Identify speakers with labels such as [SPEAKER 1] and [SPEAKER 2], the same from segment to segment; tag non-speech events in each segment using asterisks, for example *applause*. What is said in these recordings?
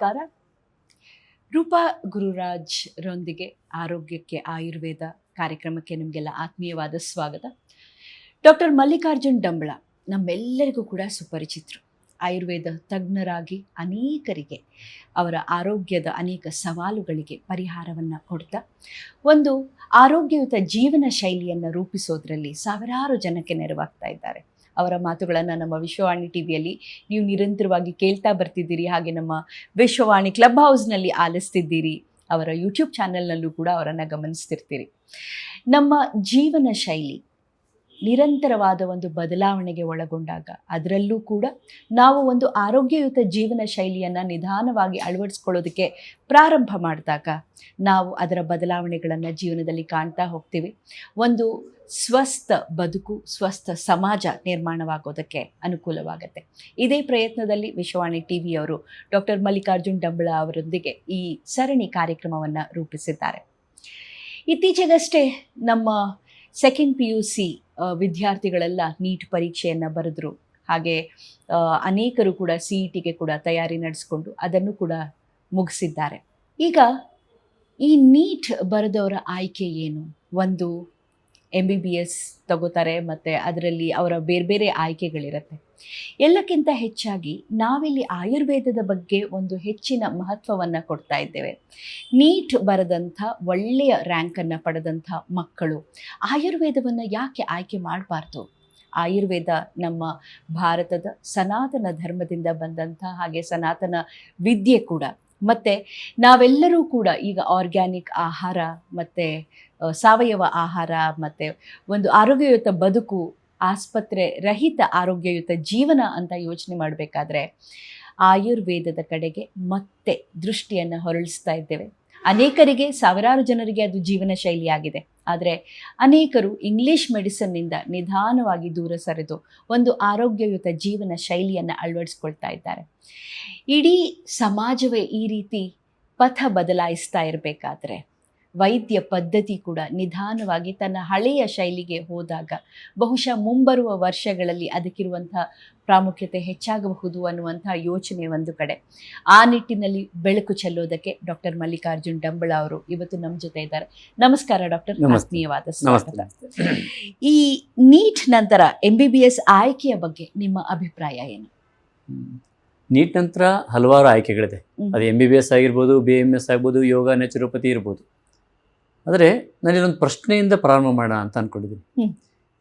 [SPEAKER 1] ನಮಸ್ಕಾರ. ರೂಪಾ ಗುರುರಾಜ್ ರೊಂದಿಗೆ ಆರೋಗ್ಯಕ್ಕೆ ಆಯುರ್ವೇದ ಕಾರ್ಯಕ್ರಮಕ್ಕೆ ನಿಮಗೆಲ್ಲ ಆತ್ಮೀಯವಾದ ಸ್ವಾಗತ. ಡಾಕ್ಟರ್ ಮಲ್ಲಿಕಾರ್ಜುನ್ ಡಂಬಳ ನಮ್ಮೆಲ್ಲರಿಗೂ ಕೂಡ ಸುಪರಿಚಿತರು. ಆಯುರ್ವೇದ ತಜ್ಞರಾಗಿ ಅನೇಕರಿಗೆ ಅವರ ಆರೋಗ್ಯದ ಅನೇಕ ಸವಾಲುಗಳಿಗೆ ಪರಿಹಾರವನ್ನು ಕೊಡ್ತಾ, ಒಂದು ಆರೋಗ್ಯಯುತ ಜೀವನ ಶೈಲಿಯನ್ನು ರೂಪಿಸೋದ್ರಲ್ಲಿ ಸಾವಿರಾರು ಜನಕ್ಕೆ ನೆರವಾಗ್ತಾ ಇದ್ದಾರೆ. ಅವರ ಮಾತುಗಳನ್ನು ನಮ್ಮ ವಿಶ್ವವಾಣಿ ಟಿ ವಿಯಲ್ಲಿ ನೀವು ನಿರಂತರವಾಗಿ ಕೇಳ್ತಾ ಬರ್ತಿದ್ದೀರಿ. ಹಾಗೆ ನಮ್ಮ ವಿಶ್ವವಾಣಿ ಕ್ಲಬ್ ಹೌಸ್ನಲ್ಲಿ ಆಲಿಸ್ತಿದ್ದೀರಿ. ಅವರ ಯೂಟ್ಯೂಬ್ ಚಾನೆಲ್ನಲ್ಲೂ ಕೂಡ ಅವರನ್ನು ಗಮನಿಸ್ತಿರ್ತೀರಿ. ನಮ್ಮ ಜೀವನ ಶೈಲಿ ನಿರಂತರವಾದ ಒಂದು ಬದಲಾವಣೆಗೆ ಒಳಗೊಂಡಾಗ ಅದರಲ್ಲೂ ಕೂಡ ನಾವು ಒಂದು ಆರೋಗ್ಯಯುತ ಜೀವನ ಶೈಲಿಯನ್ನು ನಿಧಾನವಾಗಿ ಅಳವಡಿಸ್ಕೊಳ್ಳೋದಕ್ಕೆ ಪ್ರಾರಂಭ ಮಾಡಿದಾಗ ನಾವು ಅದರ ಬದಲಾವಣೆಗಳನ್ನು ಜೀವನದಲ್ಲಿ ಕಾಣ್ತಾ ಹೋಗ್ತೀವಿ. ಒಂದು ಸ್ವಸ್ಥ ಬದುಕು, ಸ್ವಸ್ಥ ಸಮಾಜ ನಿರ್ಮಾಣವಾಗೋದಕ್ಕೆ ಅನುಕೂಲವಾಗುತ್ತೆ. ಇದೇ ಪ್ರಯತ್ನದಲ್ಲಿ ವಿಶ್ವವಾಣಿ ಟಿ ವಿಯವರು ಡಾಕ್ಟರ್ ಮಲ್ಲಿಕಾರ್ಜುನ್ ಡಂಬಳ ಅವರೊಂದಿಗೆ ಈ ಸರಣಿ ಕಾರ್ಯಕ್ರಮವನ್ನು ರೂಪಿಸಿದ್ದಾರೆ. ಇತ್ತೀಚೆಗಷ್ಟೇ ನಮ್ಮ ಸೆಕೆಂಡ್ ಪಿ ಯು ಸಿ ವಿದ್ಯಾರ್ಥಿಗಳೆಲ್ಲ ನೀಟ್ ಪರೀಕ್ಷೆಯನ್ನು ಬರೆದ್ರು. ಹಾಗೆ ಅನೇಕರು ಕೂಡ ಸಿ ಇ ಟಿಗೆ ಕೂಡ ತಯಾರಿ ನಡೆಸಿಕೊಂಡು ಅದನ್ನು ಕೂಡ ಮುಗಿಸಿದ್ದಾರೆ. ಈಗ ಈ ನೀಟ್ ಬರೆದವರ ಆಯ್ಕೆ ಏನು? ಒಂದು ಎಂ ಬಿ ಬಿ ಎಸ್ ತಗೋತಾರೆ ಮತ್ತು ಅದರಲ್ಲಿ ಅವರ ಬೇರೆ ಬೇರೆ ಆಯ್ಕೆಗಳಿರುತ್ತೆ. ಎಲ್ಲಕ್ಕಿಂತ ಹೆಚ್ಚಾಗಿ ನಾವಿಲ್ಲಿ ಆಯುರ್ವೇದದ ಬಗ್ಗೆ ಒಂದು ಹೆಚ್ಚಿನ ಮಹತ್ವವನ್ನು ಕೊಡ್ತಾ ಇದ್ದೇವೆ. ನೀಟ್ ಬರೆದಂಥ, ಒಳ್ಳೆಯ ರ್ಯಾಂಕನ್ನು ಪಡೆದಂಥ ಮಕ್ಕಳು ಆಯುರ್ವೇದವನ್ನು ಯಾಕೆ ಆಯ್ಕೆ ಮಾಡಬಾರ್ದು? ಆಯುರ್ವೇದ ನಮ್ಮ ಭಾರತದ ಸನಾತನ ಧರ್ಮದಿಂದ ಬಂದಂಥ ಹಾಗೆ ಸನಾತನ ವಿದ್ಯೆ ಕೂಡ. ಮತ್ತು ನಾವೆಲ್ಲರೂ ಕೂಡ ಈಗ ಆರ್ಗ್ಯಾನಿಕ್ ಆಹಾರ ಮತ್ತು ಸಾವಯವ ಆಹಾರ ಮತ್ತು ಒಂದು ಆರೋಗ್ಯಯುತ ಬದುಕು, ಆಸ್ಪತ್ರೆ ರಹಿತ ಆರೋಗ್ಯಯುತ ಜೀವನ ಅಂತ ಯೋಚನೆ ಮಾಡಬೇಕಾದ್ರೆ ಆಯುರ್ವೇದದ ಕಡೆಗೆ ಮತ್ತೆ ದೃಷ್ಟಿಯನ್ನು ಹೊರಳಿಸ್ತಾ ಇದ್ದೇವೆ. ಅನೇಕರಿಗೆ, ಸಾವಿರಾರು ಜನರಿಗೆ ಅದು ಜೀವನ ಶೈಲಿಯಾಗಿದೆ. ಆದರೆ ಅನೇಕರು ಇಂಗ್ಲಿಷ್ ಮೆಡಿಸನ್ನಿಂದ ನಿಧಾನವಾಗಿ ದೂರ ಸರಿದು ಒಂದು ಆರೋಗ್ಯಯುತ ಜೀವನ ಶೈಲಿಯನ್ನು ಅಳವಡಿಸ್ಕೊಳ್ತಾ ಇದ್ದಾರೆ. ಇಡೀ ಸಮಾಜವೇ ಈ ರೀತಿ ಪಥ ಬದಲಾಯಿಸ್ತಾ ಇರಬೇಕಾದ್ರೆ ವೈದ್ಯ ಪದ್ಧತಿ ಕೂಡ ನಿಧಾನವಾಗಿ ತನ್ನ ಹಳೆಯ ಶೈಲಿಗೆ ಹೋದಾಗ ಬಹುಶಃ ಮುಂಬರುವ ವರ್ಷಗಳಲ್ಲಿ ಅದಕ್ಕಿರುವಂಥ ಪ್ರಾಮುಖ್ಯತೆ ಹೆಚ್ಚಾಗಬಹುದು ಅನ್ನುವಂಥ ಯೋಚನೆ ಒಂದು ಕಡೆ. ಆ ನಿಟ್ಟಿನಲ್ಲಿ ಬೆಳಕು ಚೆಲ್ಲೋದಕ್ಕೆ ಡಾಕ್ಟರ್ ಮಲ್ಲಿಕಾರ್ಜುನ್ ಡಂಬಳ ಅವರು ಇವತ್ತು ನಮ್ಮ ಜೊತೆ ಇದ್ದಾರೆ. ನಮಸ್ಕಾರ ಡಾಕ್ಟರ್. ಆತ್ಮೀಯವಾದ ಸ್ವಾಗತ. ಈ ನೀಟ್ ನಂತರ ಎಂ ಬಿ ಬಿ ಎಸ್ ಆಯ್ಕೆಯ ಬಗ್ಗೆ ನಿಮ್ಮ ಅಭಿಪ್ರಾಯ ಏನು?
[SPEAKER 2] ನೀಟ್ ನಂತರ ಹಲವಾರು ಆಯ್ಕೆಗಳಿದೆ. ಅದು ಎಂ ಬಿ ಬಿ ಎಸ್ ಆಗಿರ್ಬೋದು ಬಿ ಎಂ ಎಸ್ ಆಗ್ಬೋದು ಯೋಗ ನ್ಯಾಚುರೋಪತಿ ಇರ್ಬೋದು. ಆದರೆ ನಾನು ಇದೊಂದು ಪ್ರಶ್ನೆಯಿಂದ ಪ್ರಾರಂಭ ಮಾಡೋಣ ಅಂತ ಅಂದ್ಕೊಂಡಿದ್ದೀನಿ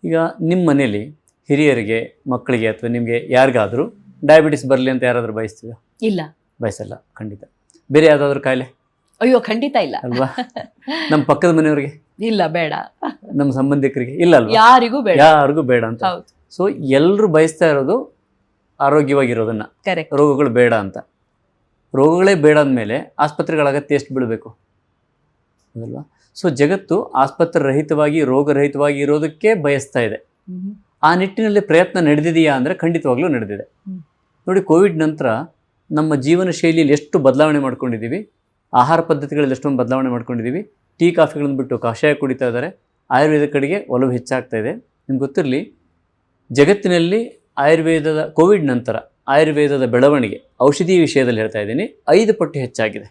[SPEAKER 2] ಈಗ ನಿಮ್ಮ ಮನೇಲಿ ಹಿರಿಯರಿಗೆ ಮಕ್ಕಳಿಗೆ ಅಥವಾ ನಿಮಗೆ ಯಾರಿಗಾದರೂ ಡಯಾಬಿಟಿಸ್ ಬರಲಿ ಅಂತ ಯಾರಾದರೂ ಬಯಸ್ತೀವ
[SPEAKER 1] ಇಲ್ಲ.
[SPEAKER 2] ಬಯಸಲ್ಲ ಖಂಡಿತ. ಬೇರೆ ಯಾವುದಾದ್ರೂ ಕಾಯಿಲೆ?
[SPEAKER 1] ಅಯ್ಯೋ ಖಂಡಿತ ಇಲ್ಲ.
[SPEAKER 2] ಅಲ್ವಾ? ನಮ್ಮ ಪಕ್ಕದ ಮನೆಯವರಿಗೆ?
[SPEAKER 1] ಇಲ್ಲ ಬೇಡ.
[SPEAKER 2] ನಮ್ಮ ಸಂಬಂಧಿಕರಿಗೆ? ಇಲ್ಲ ಅಲ್ವಾ?
[SPEAKER 1] ಯಾರಿಗೂ ಬೇಡ.
[SPEAKER 2] ಯಾರಿಗೂ ಬೇಡ ಅಂತ. ಸೊ ಎಲ್ಲರೂ ಬಯಸ್ತಾ ಇರೋದು ಆರೋಗ್ಯವಾಗಿರೋದನ್ನ.
[SPEAKER 1] ಕರೆಕ್ಟ್
[SPEAKER 2] ರೋಗಗಳು ಬೇಡ ಅಂತ. ರೋಗಗಳೇ ಬೇಡ ಅಂದಮೇಲೆ ಆಸ್ಪತ್ರೆಗಳ ಅಗತ್ಯ ಎಷ್ಟು ಬೀಳಬೇಕು ಅದಲ್ವಾ ಸೊ ಜಗತ್ತು ಆಸ್ಪತ್ರೆ ರಹಿತವಾಗಿ ರೋಗರಹಿತವಾಗಿ ಇರೋದಕ್ಕೆ ಬಯಸ್ತಾ ಇದೆ. ಆ ನಿಟ್ಟಿನಲ್ಲಿ ಪ್ರಯತ್ನ ನಡೆದಿದೆಯಾ ಅಂದರೆ ಖಂಡಿತವಾಗ್ಲೂ ನಡೆದಿದೆ. ನೋಡಿ ಕೋವಿಡ್ ನಂತರ ನಮ್ಮ ಜೀವನ ಶೈಲಿಯಲ್ಲಿ ಎಷ್ಟು ಬದಲಾವಣೆ ಮಾಡ್ಕೊಂಡಿದ್ದೀವಿ ಆಹಾರ ಪದ್ಧತಿಗಳಲ್ಲಿ ಎಷ್ಟೊಂದು ಬದಲಾವಣೆ ಮಾಡ್ಕೊಂಡಿದ್ದೀವಿ ಟೀ ಕಾಫಿಗಳನ್ನು ಬಿಟ್ಟು ಕಷಾಯ ಕುಡಿತಾ ಇದ್ದಾರೆ ಆಯುರ್ವೇದ ಕಡೆಗೆ ಒಲವು ಹೆಚ್ಚಾಗ್ತಾ ಇದೆ. ನಿಮ್ಗೆ ಗೊತ್ತಿರಲಿ ಜಗತ್ತಿನಲ್ಲಿ ಆಯುರ್ವೇದದ ಕೋವಿಡ್ ನಂತರ ಆಯುರ್ವೇದದ ಬೆಳವಣಿಗೆ ಔಷಧಿ ವಿಷಯದಲ್ಲಿ ಹೇಳ್ತಾ ಇದ್ದೀನಿ ಐದು ಪಟ್ಟು ಹೆಚ್ಚಾಗಿದೆ.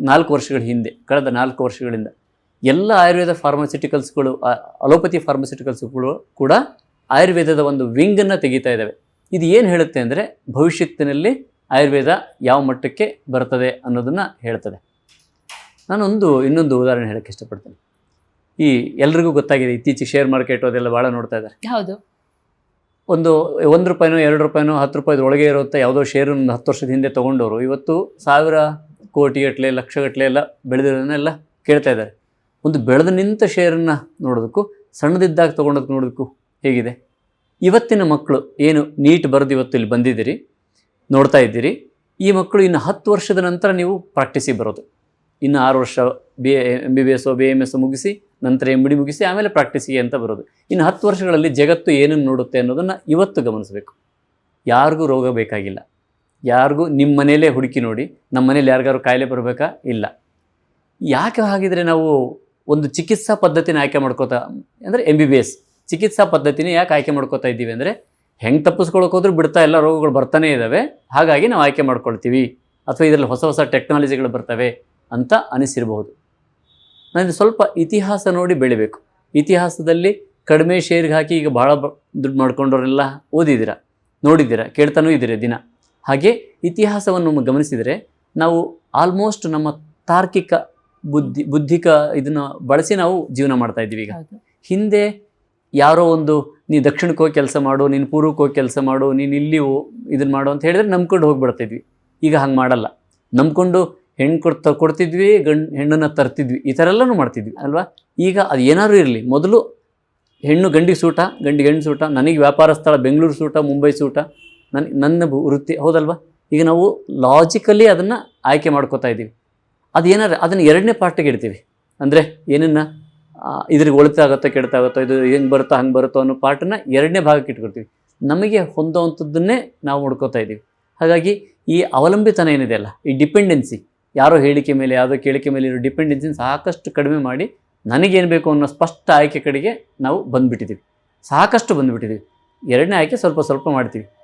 [SPEAKER 2] ನಾಲ್ಕು ವರ್ಷಗಳ ಹಿಂದೆ ಕಳೆದ ನಾಲ್ಕು ವರ್ಷಗಳಿಂದ ಎಲ್ಲ ಆಯುರ್ವೇದ ಫಾರ್ಮಾಸ್ಯೂಟಿಕಲ್ಸ್ಗಳು ಅಲೋಪತಿ ಫಾರ್ಮಾಸ್ಯೂಟಿಕಲ್ಸ್ಗಳು ಕೂಡ ಆಯುರ್ವೇದದ ಒಂದು ವಿಂಗನ್ನು ತೆಗಿತಾ ಇದ್ದಾವೆ. ಇದು ಏನು ಹೇಳುತ್ತೆ ಅಂದರೆ ಭವಿಷ್ಯತ್ತಿನಲ್ಲಿ ಆಯುರ್ವೇದ ಯಾವ ಮಟ್ಟಕ್ಕೆ ಬರ್ತದೆ ಅನ್ನೋದನ್ನು ಹೇಳ್ತದೆ. ನಾನೊಂದು ಇನ್ನೊಂದು ಉದಾಹರಣೆ ಹೇಳಕ್ಕೆ ಇಷ್ಟಪಡ್ತೇನೆ. ಈ ಎಲ್ರಿಗೂ ಗೊತ್ತಾಗಿದೆ ಇತ್ತೀಚೆಗೆ ಶೇರ್ ಮಾರ್ಕೆಟ್ ಅದೆಲ್ಲ ಭಾಳ ನೋಡ್ತಾ ಇದ್ದಾರೆ.
[SPEAKER 1] ಹೌದು.
[SPEAKER 2] ಒಂದು ಒಂದು ರೂಪಾಯಿನೋ ಎರಡು ರೂಪಾಯಿನೋ ಹತ್ತು ರೂಪಾಯಿದ ಒಳಗೆ ಇರುತ್ತೆ ಯಾವುದೋ ಶೇರನ್ನು ಒಂದು ಹತ್ತು ವರ್ಷದ ಹಿಂದೆ ತೊಗೊಂಡವರು ಇವತ್ತು ಸಾವಿರ ಕೋಟಿಗಟ್ಟಲೆ ಲಕ್ಷಗಟ್ಟಲೆ ಎಲ್ಲ ಬೆಳೆದಿರೋದನ್ನೆಲ್ಲ ಕೇಳ್ತಾ ಇದ್ದಾರೆ. ಒಂದು ಬೆಳೆದು ನಿಂತ ಶೇರನ್ನು ನೋಡೋದಕ್ಕೂ, ಸಣ್ಣದಿದ್ದಾಗ ತೊಗೊಂಡೋದಕ್ಕೆ ನೋಡೋದಕ್ಕೂ ಹೇಗಿದೆ? ಇವತ್ತಿನ ಮಕ್ಕಳು ಏನು ನೀಟ್ ಬರೆದು ಇವತ್ತು ಇಲ್ಲಿ ಬಂದಿದ್ದೀರಿ, ನೋಡ್ತಾ ಇದ್ದೀರಿ. ಈ ಮಕ್ಕಳು ಇನ್ನು ಹತ್ತು ವರ್ಷದ ನಂತರ ನೀವು ಪ್ರಾಕ್ಟೀಸಿಗೆ ಬರೋದು. ಇನ್ನು ಆರು ವರ್ಷ B M B B S B M S ಮುಗಿಸಿ, ನಂತರ ಎಂ ಡಿ ಮುಗಿಸಿ, ಆಮೇಲೆ ಪ್ರಾಕ್ಟೀಸಿಗೆ ಅಂತ ಬರೋದು. ಇನ್ನು ಹತ್ತು ವರ್ಷಗಳಲ್ಲಿ ಜಗತ್ತು ಏನನ್ನು ನೋಡುತ್ತೆ ಅನ್ನೋದನ್ನು ಇವತ್ತು ಗಮನಿಸಬೇಕು. ಯಾರಿಗೂ ರೋಗ ಬೇಕಾಗಿಲ್ಲ. ಯಾರಿಗೂ ನಿಮ್ಮ ಮನೆಯಲ್ಲೇ ಹುಡುಕಿ ನೋಡಿ, ನಮ್ಮ ಮನೇಲಿ ಯಾರಿಗಾರು ಕಾಯಿಲೆ ಬರಬೇಕಾ? ಇಲ್ಲ. ಯಾಕೆ ಹಾಗಿದ್ರೆ ನಾವು ಒಂದು ಚಿಕಿತ್ಸಾ ಪದ್ಧತಿನ ಆಯ್ಕೆ ಮಾಡ್ಕೋತಾ, ಅಂದರೆ ಎಂ ಬಿ ಬಿ ಎಸ್ ಚಿಕಿತ್ಸಾ ಪದ್ಧತಿನೇ ಯಾಕೆ ಆಯ್ಕೆ ಮಾಡ್ಕೋತಾ ಇದ್ದೀವಿ ಅಂದರೆ, ಹೆಂಗೆ ತಪ್ಪಿಸ್ಕೊಳಕ್ಕೆ ಹೋದ್ರೂ ಬಿಡ್ತಾ ಎಲ್ಲ ರೋಗಗಳು ಬರ್ತಾನೆ ಇದ್ದಾವೆ ಹಾಗಾಗಿ ನಾವು ಆಯ್ಕೆ ಮಾಡ್ಕೊಳ್ತೀವಿ, ಅಥವಾ ಇದರಲ್ಲಿ ಹೊಸ ಹೊಸ ಟೆಕ್ನಾಲಜಿಗಳು ಬರ್ತವೆ ಅಂತ ಅನಿಸಿರಬಹುದು. ನಾನು ಸ್ವಲ್ಪ ಇತಿಹಾಸ ನೋಡಿ ಬೆಳಿಬೇಕು. ಇತಿಹಾಸದಲ್ಲಿ ಕಡಿಮೆ ಶೇರ್ಗೆ ಹಾಕಿ ಈಗ ಭಾಳ ದುಡ್ಡು ಮಾಡ್ಕೊಂಡವರೆಲ್ಲ ಓದಿದ್ದೀರ? ನೋಡಿದ್ದೀರ? ಕೇಳ್ತಾನೂ ಇದ್ದೀರ ದಿನ? ಹಾಗೆ ಇತಿಹಾಸವನ್ನು ಗಮನಿಸಿದರೆ ನಾವು ಆಲ್ಮೋಸ್ಟ್ ನಮ್ಮ ತಾರ್ಕಿಕ ಬುದ್ಧಿ ಬುದ್ಧಿಕ ಇದನ್ನು ಬಳಸಿ ನಾವು ಜೀವನ ಮಾಡ್ತಾ ಇದ್ದೀವಿ ಈಗ.
[SPEAKER 1] ಹಿಂದೆ.
[SPEAKER 2] ಯಾರೋ ಒಂದು ನೀ ದಕ್ಷಿಣಕ್ಕೆ ಹೋಗಿ ಕೆಲಸ ಮಾಡು ನೀನು ಪೂರ್ವಕ್ಕೆ ಹೋಗಿ ಕೆಲಸ ಮಾಡು ನೀನು ಇಲ್ಲಿ ಇದನ್ನು ಮಾಡು ಅಂತ ಹೇಳಿದ್ರೆ ನಂಬ್ಕೊಂಡು ಹೋಗ್ಬಿಡ್ತಿದ್ವಿ ಈಗ ಹಂಗೆ ಮಾಡಲ್ಲ. ನಂಬ್ಕೊಂಡು ಹೆಣ್ಣು ಕೊಡ್ತ ಕೊಡ್ತಿದ್ವಿ ಗಂಡು ಹೆಣ್ಣನ್ನು ತರ್ತಿದ್ವಿ. ಈ ಥರ ಎಲ್ಲನೂ ಮಾಡ್ತಿದ್ವಿ ಅಲ್ವಾ? ಈಗ ಅದು ಏನಾದರೂ ಇರಲಿ. ಮೊದಲು ಹೆಣ್ಣು ಗಂಡಿಗೆ ಸೂಟ ಗಂಡಿಗೆ ಹೆಣ್ಣು ಸೂಟ ನನಗೆ ವ್ಯಾಪಾರ ಸ್ಥಳ ಬೆಂಗಳೂರು ಸೂಟ ಮುಂಬೈ ಸೂಟ ನನ್ನ ಭು- ವೃತ್ತಿ, ಹೌದಲ್ವಾ? ಈಗ ನಾವು ಲಾಜಿಕಲಿ ಅದನ್ನು ಆಯ್ಕೆ ಮಾಡ್ಕೋತಾ ಇದ್ದೀವಿ. ಅದು ಏನಾರ ಅದನ್ನು ಎರಡನೇ ಪಾರ್ಟಿಗೆ ಇಡ್ತೀವಿ. ಅಂದರೆ ಏನನ್ನ ಇದ್ರಿಗೆ ಒಳಿತಾಗುತ್ತೋ ಕೆಡ್ತಾಗುತ್ತೋ ಇದು ಹೆಂಗೆ ಬರುತ್ತೋ, ಹಂಗೆ ಬರುತ್ತೋ ಅನ್ನೋ ಪಾರ್ಟನ್ನ ಎರಡನೇ ಭಾಗಕ್ಕೆ ಇಟ್ಕೊಳ್ತೀವಿ. ನಮಗೆ ಹೊಂದೋವಂಥದ್ದನ್ನೇ ನಾವು ಹುಡ್ಕೋತಾ ಇದ್ದೀವಿ. ಹಾಗಾಗಿ ಈ ಅವಲಂಬಿತನ ಏನಿದೆ ಅಲ್ಲ, ಈ ಡಿಪೆಂಡೆನ್ಸಿ ಯಾರೋ ಹೇಳಿಕೆ ಮೇಲೆ, ಯಾವುದೋ ಕೇಳಿಕೆ ಮೇಲೆ ಇರೋ ಡಿಪೆಂಡೆನ್ಸಿನ ಸಾಕಷ್ಟು ಕಡಿಮೆ ಮಾಡಿ ನನಗೇನು ಬೇಕು ಅನ್ನೋ ಸ್ಪಷ್ಟ ಆಯ್ಕೆ ಕಡೆಗೆ ನಾವು ಬಂದುಬಿಟ್ಟಿದ್ದೀವಿ. ಸಾಕಷ್ಟು ಬಂದುಬಿಟ್ಟಿದ್ದೀವಿ. ಎರಡನೇ ಆಯ್ಕೆ ಸ್ವಲ್ಪ ಸ್ವಲ್ಪ ಮಾಡ್ತೀವಿ.